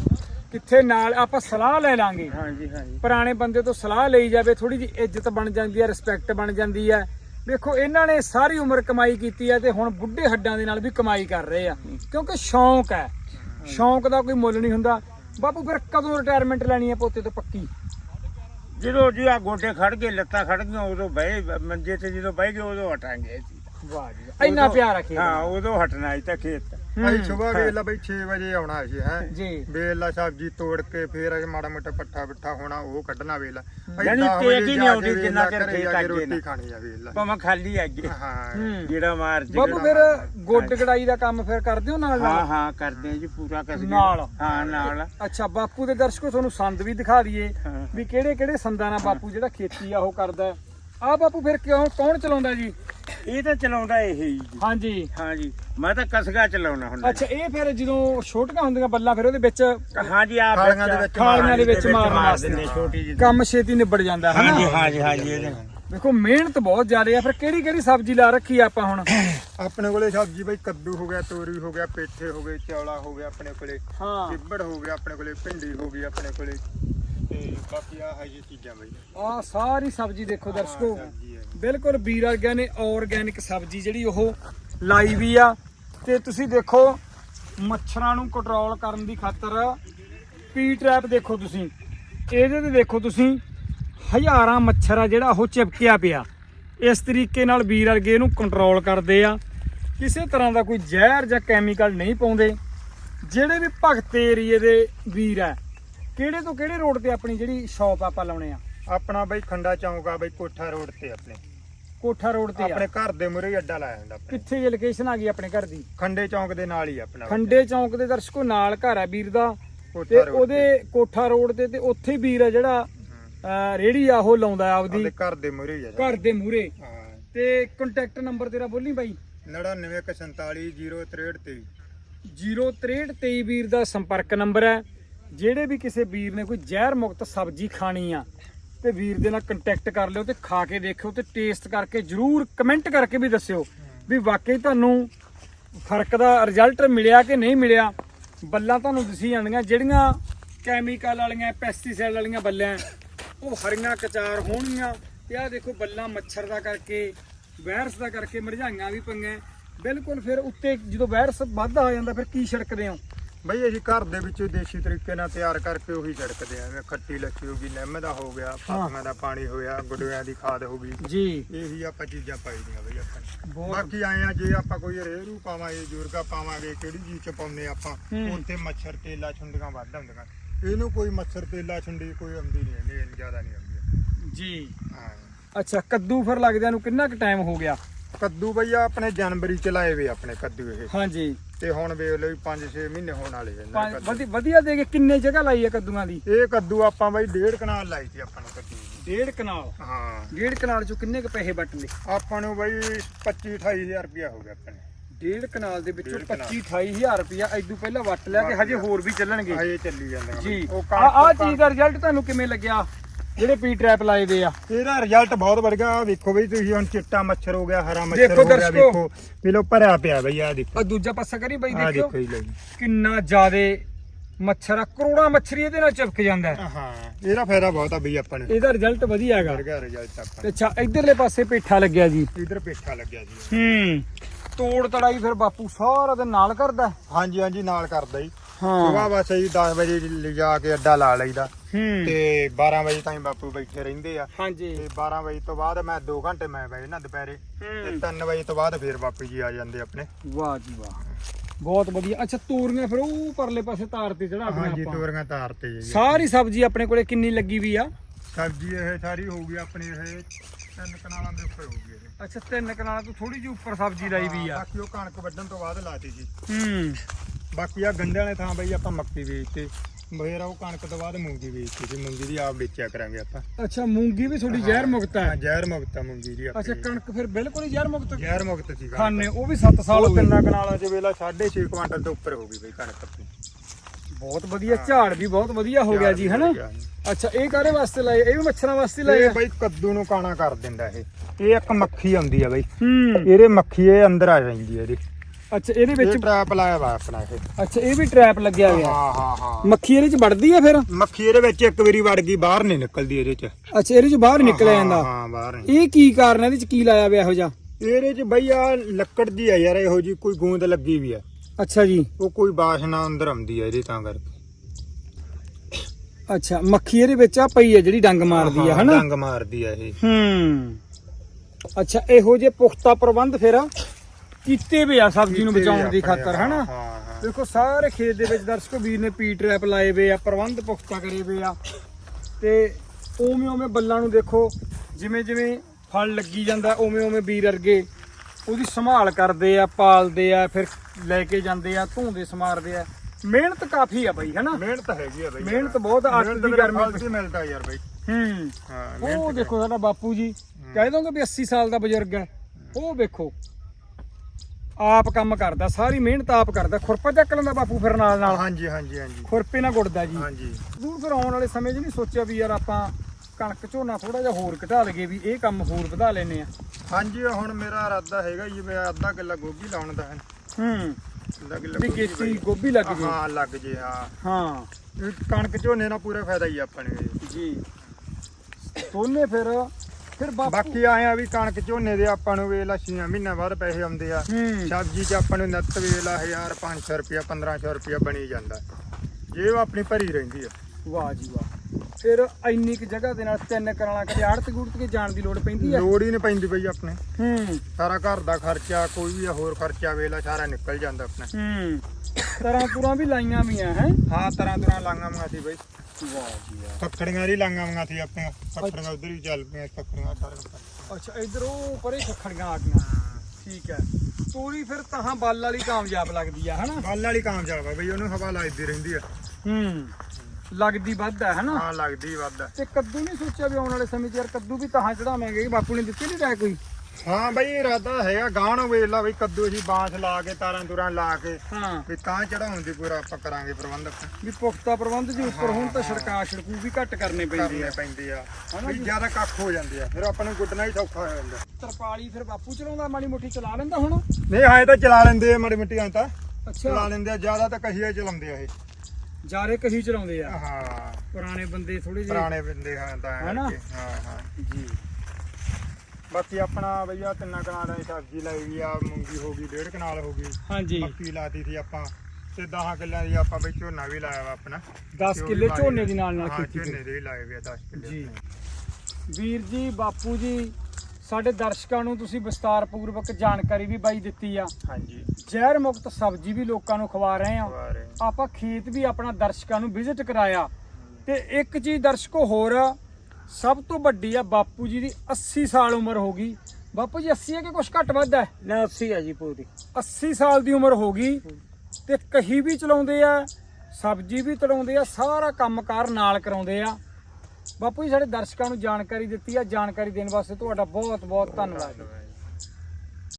ਕਿੱਥੇ ਨਾਲ ਆਪਾਂ ਸਲਾਹ ਲੈ ਲਾਂਗੇ। ਹਾਂਜੀ ਹਾਂਜੀ। ਪੁਰਾਣੇ ਬੰਦੇ ਤੋਂ ਸਲਾਹ ਲਈ ਜਾਵੇ ਥੋੜੀ ਜਿਹੀ ਇੱਜ਼ਤ ਬਣ ਜਾਂਦੀ ਹੈ ਰਿਸਪੈਕਟ ਬਣ ਜਾਂਦੀ ਹੈ। ਵੇਖੋ ਇਹਨਾਂ ਨੇ ਸਾਰੀ ਉਮਰ ਕਮਾਈ ਕੀਤੀ ਹੈ ਤੇ ਹੁਣ ਬੁੱਢੇ ਹੱਡਾਂ ਦੇ ਨਾਲ ਵੀ ਕਮਾਈ ਕਰ ਰਹੇ ਆ। ਕਿਉਂਕਿ ਸ਼ੌਂਕ ਹੈ। ਸ਼ੌਂਕ ਦਾ ਕੋਈ ਮੁੱਲ ਨਹੀਂ ਹੁੰਦਾ। ਬਾਪੂ ਫਿਰ ਕਦੋਂ ਰਿਟਾਇਰਮੈਂਟ ਲੈਣੀ ਹੈ ਪੋਤੇ ਤੋਂ ਪੱਕੀ? ਜਦੋਂ ਜੀ ਆ ਗੋਡੇ ਖੜ ਗਏ ਲੱਤਾਂ ਖੜ ਗਈਆਂ ਉਦੋਂ ਬਹਿ ਮੰਜੇ ਤੇ ਜਦੋਂ ਬਹਿ ਗਏ ਉਦੋਂ ਹਟਾਂਗੇ। ਵਾਹ ਜੀ। ਇੰਨਾ ਪਿਆਰ ਰੱਖਿਆ ਹਾਂ ਉਦੋਂ ਹਟਣਾ ਸੀ ਤਾਂ ਖੇਤ। ਅਸੀਂ ਸਵੇਰ ਵੇਲਾ ਬਈ 6 ਵਜੇ ਆਉਣਾ ਸੀ ਹੈ। ਜੀ। ਵੇਲਾ ਸਬਜ਼ੀ ਤੋੜ ਕੇ ਫੇਰ ਅਸੀਂ ਮਾੜਾ ਮੋਟਾ ਪੱਠਾ ਬਿੱਠਾ ਹੋਣਾ ਉਹ ਕੱਢਣਾ ਵੇਲਾ ਯਾਨੀ ਤੇਜ਼ ਹੀ ਨਹੀਂ ਆਉਂਦੀ ਜਿੰਨਾ ਚਿਰ ਖੇਤ ਅੱਗੇ ਰੋਟੀ। ਖਾਣੀ ਆ ਵੇਲਾ ਭਾਵੇਂ ਖਾਲੀ ਅੱਗੇ ਹਾਂ। ਹੂੰ। ਜਿਹੜਾ ਮਾਰ ਜੀ ਬਾਪੂ ਫਿਰ ਗੋਡ ਗੜਾਈ ਦਾ ਕੰਮ ਫਿਰ ਕਰਦੇ ਹੋ ਨਾਲ ਨਾਲ? ਹਾਂ ਕਰਦੇ ਆ ਜੀ ਪੂਰਾ ਕਸ ਨਾਲ। ਹਾਂ ਨਾਲ। ਅੱਛਾ ਬਾਪੂ ਦੇ ਦਰਸ਼ਕੋ ਤੁਹਾਨੂੰ ਸੰਦ ਵੀ ਦਿਖਾ ਦਈਏ। ਵੀ ਕਿਹੜੇ ਕਿਹੜੇ ਸੰਦਾਂ ਨਾਲ ਬਾਪੂ ਜਿਹੜਾ ਖੇਤੀ ਆ ਉਹ ਕਰਦਾ ਆ ਬਾਪੂ ਫਿਰ ਕਿਉਂ ਕੌਣ ਚਲਾਉਂਦਾ ਜੀ? ਇਹ ਤਾਂ ਚਲਾਉਂਦਾ ਇਹ ਹੀ ਜੀ। ਹਾਂਜੀ। ਹਾਂ ਜੀ ਮੈਂ ਤਾਂ ਕਸਗਾ ਚਲਾਉਣਾ ਹੁੰਦਾ ਅੱਛਾ ਇਹ ਫਿਰ ਜਦੋਂ ਛੋਟੀਆਂ ਹੁੰਦੀਆਂ ਬੱਲਾਂ ਫਿਰ ਉਹਦੇ ਵਿੱਚ ਹਾਂ ਜੀ ਆ ਖਾਲੀਆਂ ਦੇ ਵਿੱਚ ਖਾਲੀਆਂ ਦੇ ਵਿੱਚ ਮਾਰਨ ਵਾਸਤੇ। ਦਿੰਦੇ ਛੋਟੀ ਜੀ ਕੰਮ ਛੇਤੀ ਨਿਬੜ ਜਾਂਦਾ ਹੈ ਹਾਂ ਜੀ ਨਾ ਹਾਂ ਜੀ ਹਾਂ ਜੀ ਇਹਦੇ ਵੇਖੋ ਮਿਹਨਤ ਬਹੁਤ ਜ਼ਿਆਦਾ ਆ ਫਿਰ ਕਿਹੜੀ ਕਿਹੜੀ ਸਬਜ਼ੀ ਲਾ ਰੱਖੀ ਆ ਆਪਾਂ ਹੁਣ? ਆਪਣੇ ਕੋਲੇ ਸਬਜ਼ੀ ਬਈ ਕੱਦੂ ਹੋ ਗਿਆ ਤੋਰੀ ਹੋ ਗਿਆ ਪੇਠੇ ਹੋ ਗਏ ਚੌਲਾ ਹੋ ਗਿਆ ਆਪਣੇ ਕੋਲੇ ਹਾਂ। ਚਿੱਬੜ ਹੋ ਗਿਆ ਆਪਣੇ ਕੋਲੇ ਭਿੰਡੀ ਹੋ ਗਈ ਆਪਣੇ ਕੋਲੇ। ਤੇ ਬਾਕੀ ਆ ਹੈ ਜੀ ਚੀਜ਼ਾਂ ਬਈ। ਆ ਸਾਰੀ ਸਬਜ਼ੀ ਦੇਖੋ ਦਰਸ਼ਕੋ। ਸਬਜ਼ੀ ਹੈ ਬਿਲਕੁਲ ਵੀਰ ਵਰਗਿਆਂ ਨੇ ਆਰਗੈਨਿਕ ਸਬਜ਼ੀ ਜਿਹੜੀ ਉਹ ਲਾਈ ਵੀ ਆ। ਤੇ ਤੁਸੀਂ ਦੇਖੋ ਮੱਛਰਾਂ ਨੂੰ ਕੰਟਰੋਲ ਕਰਨ ਦੀ ਖਾਤਰ ਪੀ ਟ੍ਰੈਪ ਦੇਖੋ ਤੁਸੀਂ। ਇਹਦੇ ਤੇ ਦੇਖੋ ਤੁਸੀਂ ਹਜ਼ਾਰਾਂ ਮੱਛਰ ਆ ਜਿਹੜਾ ਉਹ ਚਿਪਕਿਆ ਪਿਆ। ਇਸ ਤਰੀਕੇ ਨਾਲ ਵੀਰ ਵਰਗੇ ਇਹਨੂੰ ਕੰਟਰੋਲ ਕਰਦੇ ਆ। ਕਿਸੇ ਤਰ੍ਹਾਂ ਦਾ ਕੋਈ ਜ਼ਹਿਰ ਜਾਂ ਕੈਮੀਕਲ ਨਹੀਂ ਪਾਉਂਦੇ। ਜਿਹੜੇ ਵੀ ਭਗਤ ਏਰੀਏ ਦੇ ਵੀਰ ਆ ਕਿਹੜੇ ਤੋਂ ਕਿਹੜੇ ਰੋਡ ਤੇ ਆਪਣੀ ਜਿਹੜੀ ਸ਼ਾਪ ਆਪਾਂ ਲਾਉਣੇ ਆ? ਆਪਣਾ ਬਈ ਖੰਡਾ ਚੌਂਕ ਆ ਬਈ ਕੋਠਾ ਰੋਡ ਤੇ ਆਪਣੇ। ਕੋਠਾ ਰੋਡ ਤੇ ਆ? ਆਪਣੇ ਘਰ ਦੇ ਮੂਹਰੇ ਹੀ ਅੱਡਾ ਲਾਇਆ ਹੁੰਦਾ ਆਪਣੇ। ਕਿੱਥੇ ਜੇ ਲੋਕੇਸ਼ਨ ਆ ਗਈ ਆਪਣੇ ਘਰ ਦੀ? ਖੰਡੇ ਚੌਂਕ ਦੇ ਨਾਲ ਹੀ ਆਪਣਾ। ਖੰਡੇ ਚੌਂਕ ਦੇ ਦਰਸ਼ਕੋ ਨਾਲ ਘਰ ਹੈ ਵੀਰ ਦਾ। ਕੋਠਾ ਤੇ road ਉਹਦੇ ਕੋਠਾ ਰੋਡ ਤੇ ਤੇ ਉੱਥੇ ਵੀਰ ਹੈ ਜਿਹੜਾ ਅਹ, ਰੇਹੜੀ ਆ ਉਹ ਲਾਉਂਦਾ ਆਪਦੀ। ਆਪਣੇ ਘਰ ਦੇ ਮੂਹਰੇ ਹੀ ਆ ਘਰ ਦੇ ਮੂਹਰੇ। ਹਾਂ। ਤੇ ਕੰਟੈਕਟ ਨੰਬਰ ਤੇਰਾ ਬੋਲੀ ਬਾਈ? 9947406323 06323 ਵੀਰ ਦਾ ਸੰਪਰਕ ਨੰਬਰ ਹੈ। ਜਿਹੜੇ ਵੀ ਕਿਸੇ ਵੀਰ ਨੇ ਕੋਈ ਜ਼ਹਿਰ ਮੁਕਤ ਸਬਜ਼ੀ ਖਾਣੀ ਆ, ਤੇ ਵੀਰ ਦੇ ਨਾਲ ਕੰਟੈਕਟ ਕਰ ਲਿਓ ਤੇ ਖਾ ਕੇ ਦੇਖਿਓ ਤੇ ਟੇਸਟ ਕਰਕੇ ਜਰੂਰ ਕਮੈਂਟ ਕਰਕੇ ਵੀ ਦੱਸਿਓ ਵੀ ਵਾਕਈ ਤੁਹਾਨੂੰ ਫ਼ਰਕ ਦਾ ਰਿਜ਼ਲਟ ਮਿਲਿਆ ਕਿ ਨਹੀਂ ਮਿਲਿਆ। ਬੱਲਾਂ ਤੁਹਾਨੂੰ ਦਿਸੀ ਜਾਣਗੀਆਂ, ਜਿਹੜੀਆਂ ਕੈਮੀਕਲ ਵਾਲੀਆਂ ਪੈਸਟੀਸਾਈਡ ਵਾਲੀਆਂ ਬੱਲਾਂ ਉਹ ਹਰੀਆਂ ਕਚਾਰ ਹੋਣਗੀਆਂ। ਤੇ ਆਹ ਦੇਖੋ ਬੱਲਾਂ ਮੱਛਰ ਦਾ ਕਰਕੇ ਵਾਇਰਸ ਦਾ ਕਰਕੇ ਮਰਝਾਈਆਂ ਵੀ ਪੰਗੇ ਬਿਲਕੁਲ ਫਿਰ ਉੱਤੇ ਜਦੋਂ ਵਾਇਰਸ ਵੱਧਦਾ ਹੋ ਜਾਂਦਾ, ਫਿਰ ਕੀ ਛਿੜਕਦੇ ਹੋ? ਬਈ ਅਸੀਂ ਘਰ ਦੇ ਵਿੱਚ ਦੇਸੀ ਤਰੀਕੇ ਨਾਲ ਤਿਆਰ ਕਰਕੇ ਉਹੀ ਛਿੜਕਦੇ ਆ ਖੱਟੀ ਲੱਸੀ ਹੋ ਗਈ ਨਿੰਮ ਦਾ ਹੋ ਗਿਆ ਫਾਤਮਾ ਦਾ ਪਾਣੀ ਹੋਇਆ ਗੁੱਡਿਆਂ ਦੀ ਖਾਦ ਹੋ ਗਈ। ਜੀ। ਇਹੀ ਆਪਾਂ ਚੀਜ਼ਾਂ ਪਾਈਦੀਆਂ ਬਈ ਆਪਾਂ ਬਾਕੀ ਆਏ ਆ ਜੇ ਆਪਾਂ ਕੋਈ ਰੇਰੂ ਪਾਵਾਂਗੇ ਜੁਰਗਾ ਪਾਵਾਂਗੇ ਕਿਹੜੀ ਚੀਜ਼ ਚ ਪਾਉਂਦੇ ਆਪਾਂ। ਉੱਥੇ ਮੱਛਰ ਤੇਲਾ ਛੁੰਡੀਆਂ ਵੱਧ ਹੁੰਦੀਆਂ। ਇਹਨੂੰ ਕੋਈ ਮੱਛਰ ਤੇਲਾ ਛੁੰਡੀ ਕੋਈ ਆਉਂਦੀ ਨਹੀਂ ਇਹਨੂੰ ਜ਼ਿਆਦਾ ਨਹੀਂ ਆਉਂਦੀ। ਜੀ। ਹਾਂ। ਅੱਛਾ ਕੱਦੂ ਫਿਰ ਲੱਗਦਿਆਂ ਨੂੰ ਕਿੰਨਾ ਕੁ ਟਾਈਮ ਹੋ ਗਿਆ? ਕੱਦੂ ਬਈਆ ਆਪਣੇ ਜਨਵਰੀ ਚ ਲਾਏ ਵੇ ਆਪਣੇ ਕੱਦੂ ਇਹ। ਹਾਂਜੀ। ਤੇ ਹੁਣ ਵੇਖ ਲਓ 5-6 ਮਹੀਨੇ ਹੋਣ ਵਾਲੇ ਇਹਨਾਂ ਪੰਜ- ਕੱਦੂ। ਵਧੀ- ਵਧੀਆ ਦੇ ਕੇ ਕਿੰਨੇ ਜਗ੍ਹਾ ਲਾਈ ਹੈ ਕੱਦੂਆਂ ਦੀ? ਇਹ ਕੱਦੂ ਆਪਾਂ ਬਈ ਡੇਢ ਕਨਾਲ ਲਾਈ ਸੀ ਆਪਾਂ ਨੂੰ ਕੱਦੂ ਡੇਢ ਕਨਾਲ? ਹਾਂ। ਡੇਢ ਕਨਾਲ ਚੋਂ ਕਿੰਨੇ ਕੁ ਪੈਸੇ ਵੱਟ ਲਏ ਆਪਾਂ ਨੂੰ ਬਈ 25-28000 ਰੁਪਇਆ ਹੋ ਗਿਆ ਆਪਣੇ। ਡੇਢ ਕਨਾਲ ਦੇ ਵਿੱਚੋਂ ਡੇਢ ਕਨਾਲ। 25 28000 ਰੁਪਇਆ ਐਦੂ ਪਹਿਲਾਂ ਵੱਟ ਲਿਆ ਕਿ ਹਜੇ ਹੋਰ ਵੀ ਚੱਲਣਗੇ। ਆਏ ਚੱਲੀ ਜਾਂਦੇ। ਆ ਜੀ ਆ ਆ ਚੀਜ਼ ਦਾ ਰਿਜ਼ਲਟ ਤੁਹਾਨੂੰ ਕਿਵੇਂ ਲੱਗਿਆ? ਜਿਹੜੇ ਪੀ ਟ੍ਰੈਪ ਲਾਏ ਵੇ ਆ। ਇਹਦਾ ਰਿਜ਼ਲਟ ਬਹੁਤ ਵਧੀਆ ਆਹ ਵੇਖੋ ਬਈ ਤੁਸੀਂ ਹੁਣ ਚਿੱਟਾ ਮੱਛਰ ਹੋ ਗਿਆ ਹਰਾ ਮੱਛਰ ਦੇਖੋ ਹੋ ਗਿਆ ਦਰਸ਼ਕੋ। ਵੇਖੋ। ਭਰਿਆ ਪਿਆ ਬਈ ਆ ਦੇਖੋ। ਆ ਦੂਜਾ ਪਾਸਾ ਕਰੀ ਬਈ ਆ ਦੇਖਿਓ। ਦੇਖੋ ਜੀ ਕਿੰਨਾ ਜ਼ਿਆਦੇ ਮੱਛਰ ਆ ਕਰੋੜਾਂ ਮੱਛਰੀ ਇਹਦੇ ਨਾਲ ਚਿਪਕ ਜਾਂਦਾ ਹੈ। ਹਾਂ ਇਹਦਾ ਫਾਇਦਾ ਬਹੁਤ ਆ ਬਈ ਆਪਾਂ ਨੂੰ। ਇਹਦਾ ਰਿਜ਼ਲਟ ਵਧੀਆ ਹੈਗਾ। ਕਰ ਗਿਆ ਰਿਜ਼ਲਟ ਆਪਾਂ ਅੱਛਾ ਇਧਰਲੇ ਪਾਸੇ ਪੇਠਾ ਲੱਗਿਆ ਜੀ। ਨੂੰ। ਇੱਧਰ ਪੇਠਾ ਲੱਗਿਆ ਜੀ। ਹੂੰ ਤੋੜ ਤੜਾਈ ਫਿਰ ਬਾਪੂ ਸਾਰਾ ਦਿਨ ਨਾਲ ਕਰਦਾ। ਹਾਂਜੀ ਹਾਂਜੀ ਨਾਲ ਕਰਦਾ ਜੀ। ਹਾਂ। ਸੁਬਾਹ ਬਸ ਜੀ 10 ਵਜੇ ਲਿਜਾ ਕੇ ਅੱਡਾ ਲਾ ਲਈਦਾ। ਤੇ 12 ਵਜੇ ਤਾਈਂ ਬਾਪੂ ਬੈਠੇ ਰਹਿੰਦੇ ਆ। ਹਾਂਜੀ। ਤੇ 12 ਵਜੇ ਤੋਂ ਬਾਅਦ ਮੈਂ 2 ਘੰਟੇ ਮੈਂ ਬੈਠਣਾ ਦੁਪਹਿਰੇ। ਤੇ 3 ਵਜੇ ਤੋਂ ਬਾਅਦ ਫਿਰ ਬਾਪੂ ਜੀ ਆ ਜਾਂਦੇ ਆਪਣੇ। ਵਾਹ ਜੀ ਵਾਹ। ਬਹੁਤ ਵਧੀਆ। ਅੱਛਾ ਤੋਰੀਆਂ ਫਿਰ ਉਹ ਪਰਲੇ ਪਾਸੇ ਤਾਰ ਤੇ ਚੜਾ ਹਾਂਜੀ ਆਪਾਂ। ਤੋਰੀਆਂ ਤਾਰ ਤੇ ਜੀ। ਸਾਰੀ ਸਬਜ਼ੀ ਆਪਣੇ ਕੋਲੇ ਕਿੰਨੀ ਲੱਗੀ ਵੀ ਆ? ਸਬਜ਼ੀ ਇਹ ਸਾਰੀ ਹੋਊਗੀ ਆਪਣੀ ਇਹ ਤਿੰਨ ਕਨਾਲਾਂ ਦੇ ਉੱਪਰ ਹੋਊਗੀ ਇਹ। ਅੱਛਾ ਤਿੰਨ ਕਨਾਲਾਂ ਤੋਂ ਥੋੜੀ ਜਿਹੀ ਉੱਪਰ ਸਬਜ਼ੀ ਲਾਈ ਵੀ ਆ। ਬਾਕੀ ਉਹ ਕਣਕ ਵੱਢਣ ਤੋਂ ਬਾਅਦ ਲਾਤੀ ਸੀ ਹੂੰ। ਬਾਕੀ ਆ ਗੰਢਿਆਂ ਵਾਲੇ ਥਾਂ ਬਈ ਆਪਾਂ ਮੱਕੀ ਵੇਚਤੇ। ਫੇਰ ਉਹ ਕਣਕ ਤੋਂ ਬਾਅਦ ਮੂੰਗੀ ਵੇਚਤੀ ਸੀ ਮੂੰਗੀ ਦੀ ਆਪ ਵੇਚਿਆ ਕਰਾਂਗੇ ਆਪਾਂ। ਅੱਛਾ ਮੂੰਗੀ ਵੀ ਥੋੜੀ ਜ਼ਹਿਰ ਮੁਕਤ ਹਾਂ? ਹੈ ਜ਼ਹਿਰ ਮੁਕਤ ਆ ਮੂੰਗੀ ਦੀ ਅੱਛਾ ਆਪਣੀ ਕਣਕ ਫਿਰ ਬਿਲਕੁਲ ਹੀ ਜ਼ਹਿਰ ਮੁਕਤ ਜ਼ਹਿਰ ਮੁਕਤ ਸੀ ਕਣਕ। ਖਾਣੇ ਉਹ ਵੀ 7 ਸਾਲ ਹੋ ਉਹ ਗਏ ਤਿੰਨਾਂ ਕਨਾਲਾਂ 'ਚ ਵੇਲਾ 6.5 ਕੁਆਂਟਲ ਤੋਂ ਉੱਪਰ ਹੋ ਗਈ ਬਈ ਕਣਕ ਆਪਣੀ। ਬਹੁਤ ਵਧੀਆ ਝਾੜ ਵੀ ਬਹੁਤ ਵਧੀਆ ਹੋ ਗਿਆ ਜੀ ਹਨਾ? ਅੱਛਾ ਇਹ ਕਾਰੇ ਵਾਸਤੇ ਲਾਏ? ਇਹ ਵੀ ਮੱਛਰਾਂ ਵਾਸਤੇ ਲਾਏ ਇਹ ਆ? ਬਈ ਕੱਦੂ ਨੂੰ ਕਾਣਾ ਕਰ ਦਿੰਦਾ ਇਹ। ਇਹ ਇੱਕ ਮੱਖੀ ਆਉਂਦੀ ਆ ਬਈ। ਹੂੰ। ਇਹਦੇ ਮੱਖੀ ਇਹ ਅੰਦਰ ਆ ਜਾਂਦੀ ਹੈ ਇਹਦੇ। ਅੱਛਾ ਇਹਦੇ ਇਹ ਵਿੱਚ ਟਰੈਪ ਲਾਇਆ ਵਾ ਆਪਣਾ ਇਹ। ਅੱਛਾ ਇਹ ਵੀ ਟ੍ਰੈਪ ਲੱਗਿਆ ਹੋਇਆ। ਹਾਂ ਹਾਂ ਹਾਂ। ਮੱਖੀ ਇਹਦੇ ਚ ਵੜਦੀ ਆ ਫਿਰ? ਮੱਖੀ ਇਹਦੇ ਵਿੱਚ ਇੱਕ ਵਾਰੀ ਵੜ ਗਈ ਬਾਹਰ ਨਹੀਂ ਨਿਕਲਦੀ ਇਹਦੇ 'ਚ। ਅੱਛਾ ਇਹਦੇ ਚ ਬਾਹਰ ਨਿਕਲ ਹਾਂ, ਜਾਂਦਾ। ਹਾਂ ਬਾਹਰ ਨਹੀਂ। ਇਹ ਕੀ ਕਾਰਨ ਇਹਦੇ ਚ ਕੀ ਲਾਇਆ ਹੋਇਆ ਇਹੋ ਜਿਹਾ? ਇਹਦੇ 'ਚ ਬਈ ਆ ਲੱਕੜ ਦੀ ਆ ਯਾਰ ਇਹੋ ਜੀ ਕੋਈ ਗੂੰਦ ਲੱਗੀ ਵੀ ਆ। ਅੱਛਾ ਜੀ। ਉਹ ਕੋਈ ਬਾਸ਼ਨਾ ਅੰਦਰ ਆਉਂਦੀ ਆ ਇਹਦੇ ਤਾਂ ਕਰਕੇ। ਅੱਛਾ ਮੱਖੀ ਇਹਦੇ ਵਿੱਚ ਆ ਪਈ ਹੈ ਜਿਹੜੀ ਡੰਗ ਮਾਰਦੀ ਆ ਹਾਂ, ਹਨਾ? ਡੰਗ ਮਾਰਦੀ ਆ ਇਹ। ਹੂੰ। ਅੱਛਾ ਇਹੋ ਜੇ ਪੁਖਤਾ ਪ੍ਰਬੰਧ ਫਿਰ ਕੀਤੇ ਵੀ ਆ ਸਬਜ਼ੀ ਨੂੰ ਬਚਾਉਣ ਦੀ ਖਾਤਰ ਹਨਾ? ਦੇਖੋ ਸਾਰੇ ਖੇਤ ਦੇ ਵਿੱਚ ਦਰਸ਼ਕੋ ਵੀਰ ਨੇ ਪੀ ਟ੍ਰੈਪ ਲਾਏ ਵੇ ਆ ਪ੍ਰਬੰਧ ਪੁਖਤਾ ਕਰੇ ਵੇ ਆ। ਤੇ ਉਵੇਂ ਉਵੇਂ ਬੱਲਾਂ ਨੂੰ ਦੇਖੋ ਜਿਵੇਂ ਜਿਵੇਂ ਫਲ ਲੱਗੀ ਜਾਂਦਾ ਉਵੇਂ ਉਵੇਂ ਵੀਰ ਅਰਗੇ ਉਹਦੀ ਸੰਭਾਲ ਕਰਦੇ ਆ ਪਾਲਦੇ ਆ ਫਿਰ ਲੈ ਕੇ ਜਾਂਦੇ ਆ ਧੋਂਦੇ ਸਮਾਰਦੇ ਆ। ਮਿਹਨਤ ਕਾਫੀ ਆ ਬਈ ਹਨਾ? ਮਿਹਨਤ ਹੈਗੀ ਆ ਬਈ। ਮਿਹਨਤ ਬਹੁਤ ਮਿਹਨਤ ਦੀ ਗਰਮੀ ਵੀ ਮਿਲਦਾ ਯਾਰ ਬਈ। ਹੂੰ। ਹਾਂ ਉਹ ਦੇਖੋ ਸਾਡਾ ਬਾਪੂ ਜੀ ਕਹਿ ਦੋਗੇ ਵੀ 80 ਸਾਲ ਦਾ ਬਜ਼ੁਰਗ ਹੈ। ਉਹ ਵੇਖੋ ਆਪ ਕੰਮ ਕਰਦਾ ਸਾਰੀ ਮਿਹਨਤ ਆਪ ਕਰਦਾ ਖੁਰਪਾ ਚੱਕ ਲੈਂਦਾ ਬਾਪੂ ਫਿਰ ਨਾਲ ਨਾਲ। ਹਾਂਜੀ ਹਾਂਜੀ ਹਾਂਜੀ। ਖੁਰਪੇ ਨਾਲ ਗੁੱਡਦਾ ਜੀ। ਹਾਂਜੀ। ਦੂਰ ਫਿਰ ਆਉਣ ਵਾਲੇ ਸਮੇਂ 'ਚ ਨਹੀਂ ਸੋਚਿਆ ਵੀ ਯਾਰ ਆਪਾਂ ਕਣਕ ਝੋਨਾ ਥੋੜਾ ਜਿਹਾ ਹੋਰ ਘਟਾ ਲਈਏ ਵੀ ਇਹ ਕੰਮ ਹੋਰ ਵਧਾ ਲੈਨੇ ਆ ਹਾਂਜੀ ਹੁਣ ਮੇਰਾ ਇਰਾਦਾ ਹੈਗਾ ਜੀ ਮੈਂ ਅੱਧਾ ਕਿੱਲਾ ਗੋਭੀ ਲਾਉਣ ਦਾ ਹੈ। ਹੂੰ। ਅੱਧਾ ਕਿੱਲਾ ਵੀ ਗੋਭੀ ਗੇਤੀ। ਗੋਭੀ ਲੱਗ ਗਈ। ਹਾਂ ਲੱਗ ਜੇ ਹਾਂ। ਹਾਂ। ਕਣਕ ਝੋਨੇ ਨਾਲ ਪੂਰਾ ਫਾਇਦਾ ਹੀ ਆਪਾਂ ਨੂੰ। ਜੀ। ਦੋਨੇ ਫਿਰ ਫਿਰ ਬਾਕੀ ਆਏ ਆ ਵੀ ਕਣਕ ਝੋਨੇ ਦੇ ਆਪਾਂ ਨੂੰ ਵੇਲਾ 6 ਮਹੀਨਿਆਂ ਬਾਅਦ ਪੈਸੇ ਆਉਂਦੇ ਆ। ਸਬਜ਼ੀ 'ਚ ਆਪਾਂ ਨੂੰ ਨੱਤ ਵੇਲਾ 1000 500 ਰੁਪਿਆ 1500 ਰੁਪਿਆ ਬਣੀ ਜਾਂਦਾ। ਜੇ ਉਹ ਆਪਣੀ ਭਰੀ ਰਹਿੰਦੀ ਆ। ਵਾਹ ਜੀ ਵਾਹ। ਫਿਰ ਇੰਨੀ ਕੁ ਜਗ੍ਹਾ ਦੇ ਨਾਲ ਤਿੰਨ ਕਰਾਲਾਂ ਕਦੇ ਆੜਤ ਗੁੜਤ ਕੇ ਜਾਣ ਦੀ ਲੋੜ ਪੈਂਦੀ ਆ? ਲੋੜ ਹੀ ਨਹੀਂ ਪੈਂਦੀ ਬਈ ਆਪਣੇ। ਹੂੰ। ਸਾਰਾ ਘਰ ਦਾ ਖਰਚਾ ਕੋਈ ਵੀ ਹੋਰ ਖਰਚਾ ਵੇਲਾ ਸਾਰਾ ਨਿਕਲ ਜਾਂਦਾ ਆਪਣਾ। ਹੂੰ। ਤਰਾਂ ਤੁਰਾਂ ਵੀ ਲਾਈਆਂ ਵੀ ਆ ਹੈ? ਹਾਂ ਤਰ੍ਹਾਂ ਤਰ੍ਹਾਂ ਲਾਂਗਾ ਮੰਗਾ ਸੀ ਬਈ। ਵਾਹ ਜੀ ਵਾਹ। ਦੀ ਲਾਂਗਾ ਮੰਗਾ ਸੀ ਆਪਣੇ ਪੱਖੜੀਆਂ ਉਧਰ ਵੀ ਚੱਲ ਪਈਆਂ ਪੱਖੜੀਆਂ ਸਾਰੇ ਅੱਛਾ ਇਧਰ ਪਰੇ ਖੱਖੜੀਆਂ ਆ ਗਈਆਂ। ਠੀਕ ਹੈ। ਤੋਰੀ ਫਿਰ ਤਾਂ ਬੱਲ ਵਾਲੀ ਕਾਮਯਾਬ ਲੱਗਦੀ ਆ ਹਨਾ? ਗੱਲ ਵਾਲੀ ਕਾਮਯਾਬ ਆ ਬਈ ਉਹਨੂੰ ਹਵਾ ਲੱਗਦੀ ਰਹਿੰਦੀ ਆ। ਹੂੰ। ਲੱਗਦੀ ਵੱਧ ਹੈ ਹਨਾ? ਹਾਂ ਲੱਗਦੀ ਵੱਧ ਤੇ ਕੱਦੂ ਨਹੀਂ ਸੋਚਿਆ ਵੀ ਆਉਣ ਵਾਲੇ ਸਮੇਂ 'ਚ ਯਾਰ ਕੱਦੂ ਵੀ ਤਾਂ ਚੜਾਵਾਂਗੇ ਬਾਪੂ ਨੇ ਦਿੱਤੀ ਨਹੀਂ ਰਾਇ ਕੋਈ? ਹਾਂ ਬਈ ਇਰਾਦਾ ਹੈਗਾ ਗਾਂ ਨੂੰ ਵੇਖ ਲਾ ਬਈ ਕੱਦੂ ਅਸੀਂ ਬਾਂਸ ਲਾ ਕੇ ਤਾਰਾਂ ਤੁਰਾਂ ਲਾ ਕੇ ਹਾਂ। ਵੀ ਤਾਂ ਚੜਾਉਣ ਦੀ ਪੂਰਾ ਆਪਾਂ ਕਰਾਂਗੇ ਪ੍ਰਬੰਧ ਵੀ ਪੁਖਤਾ ਪ੍ਰਬੰਧ ਦੇ ਉੱਪਰ ਹੁਣ ਤਾਂ ਛੜਕਾ ਛੜਕੂ ਵੀ ਘੱਟ ਕਰਨੇ ਪੈਂਦੇ ਕਰਨੇ ਆ ਪੈਂਦੇ ਆ। ਹਨਾ ਵੀ ਜੀ? ਜ਼ਿਆਦਾ ਕੱਖ ਹੋ ਜਾਂਦੇ ਆ। ਫਿਰ ਆਪਾਂ ਨੂੰ ਗੁੱਟਣਾ ਹੀ ਸੌਖਾ ਹੋ ਜਾਂਦਾ। ਤਰਪਾਲੀ ਫਿਰ ਬਾਪੂ ਚਲਾਉਂਦਾ ਮਾੜੀ ਮੋਟੀ ਚਲਾ ਲੈਂਦਾ ਹੁਣ? ਨਹੀਂ ਹਾਏ ਤਾਂ ਚਲਾ ਲੈਂਦੇ ਆ ਮਾੜੀ ਮਿੱਟੀ ਐਂ ਤਾਂ ਅੱਛਾ। ਚਲਾ ਲੈਂਦੇ ਆ ਜ਼ਿਆਦਾ ਤਾਂ ਕਹੀਏ ਚਲਾਉਂਦੇ ਆ ਇਹ। ਜਾਰੇ ਕਹੀ ਚਲਾਉਂਦੇ ਆ। ਹਾਂ। ਪੁਰਾਣੇ ਬੰਦੇ ਥੋੜੇ ਜਿਹੇ। ਪੁਰਾਣੇ ਬੰਦੇ ਹਾਂ ਤਾਂ ਐਂ ਹਨਾ? ਕਰਕੇ, ਹਾਂ ਹਾਂ। ਜੀ। ਬਾਕੀ ਆਪਣਾ ਬਈਆ ਤਿੰਨਾਂ ਕਨਾਲਾਂ ਦੀ ਸਬਜ਼ੀ ਲਾਈ ਵੀ ਆ ਮੂੰਗੀ ਹੋ ਗਈ ਡੇਢ ਕਨਾਲ ਹੋ ਗਈ। ਹਾਂਜੀ। ਮੱਕੀ ਲਾਤੀ ਸੀ ਆਪਾਂ ਤੇ 10 ਕਿੱਲਿਆਂ ਦੀ ਆਪਾਂ ਬਈ ਝੋਨਾ ਵੀ ਲਾਇਆ ਵਾ ਆਪਣਾ। 10 ਤੇ ਉਹ ਵੀ ਕਿੱਲੇ ਝੋਨੇ। ਦੀ ਨਾਲ ਨਾਲ ਕੀਤੀ ਝੋਨੇ ਦੇ ਵੀ ਲਾਏ ਵੇ ਆ 10 ਕਿੱਲੇ ਜੀ। ਵੀਰ ਜੀ ਬਾਪੂ ਜੀ ਸਾਡੇ ਦਰਸ਼ਕਾਂ ਨੂੰ ਤੁਸੀਂ ਵਿਸਤਾਰਪੂਰਵਕ ਜਾਣਕਾਰੀ ਵੀ ਬਾਈ ਦਿੱਤੀ ਆ। ਹਾਂਜੀ। ਜ਼ਹਿਰ ਮੁਕਤ ਸਬਜ਼ੀ ਵੀ ਲੋਕਾਂ ਨੂੰ ਖਵਾ ਰਹੇ ਆ। ਆਪਾਂ ਖੇਤ ਵੀ ਆਪਣਾ ਦਰਸ਼ਕਾਂ ਨੂੰ ਵਿਜ਼ਿਟ ਕਰਾਇਆ। ਤੇ ਇੱਕ ਚੀਜ਼ ਦਰਸ਼ਕੋ ਹੋਰ ਆ, ਸਭ ਤੋਂ ਵੱਡੀ ਆ ਬਾਪੂ ਜੀ ਦੀ 80 ਸਾਲ ਉਮਰ ਹੋ ਗਈ। ਬਾਪੂ ਜੀ 80 ਹੈ ਕਿ ਕੁਝ ਘੱਟ ਵੱਧ ਹੈ? ਨਾ 80 ਆ ਜੀ ਪੂਰੀ। 80 ਸਾਲ ਦੀ ਉਮਰ ਹੋ ਗਈ ਤੇ ਕਹੀ ਵੀ ਚਲਾਉਂਦੇ ਆ ਸਬਜ਼ੀ ਵੀ ਤੜਾਉਂਦੇ ਆ ਸਾਰਾ ਕੰਮਕਾਰ ਨਾਲ ਕਰਾਉਂਦੇ ਆ। ਬਾਪੂ ਜੀ ਸਾਡੇ ਦਰਸ਼ਕਾਂ ਨੂੰ ਜਾਣਕਾਰੀ ਦਿੱਤੀ ਆ ਜਾਣਕਾਰੀ ਦੇਣ ਵਾਸਤੇ ਤੁਹਾਡਾ ਬਹੁਤ ਬਹੁਤ ਧੰਨਵਾਦ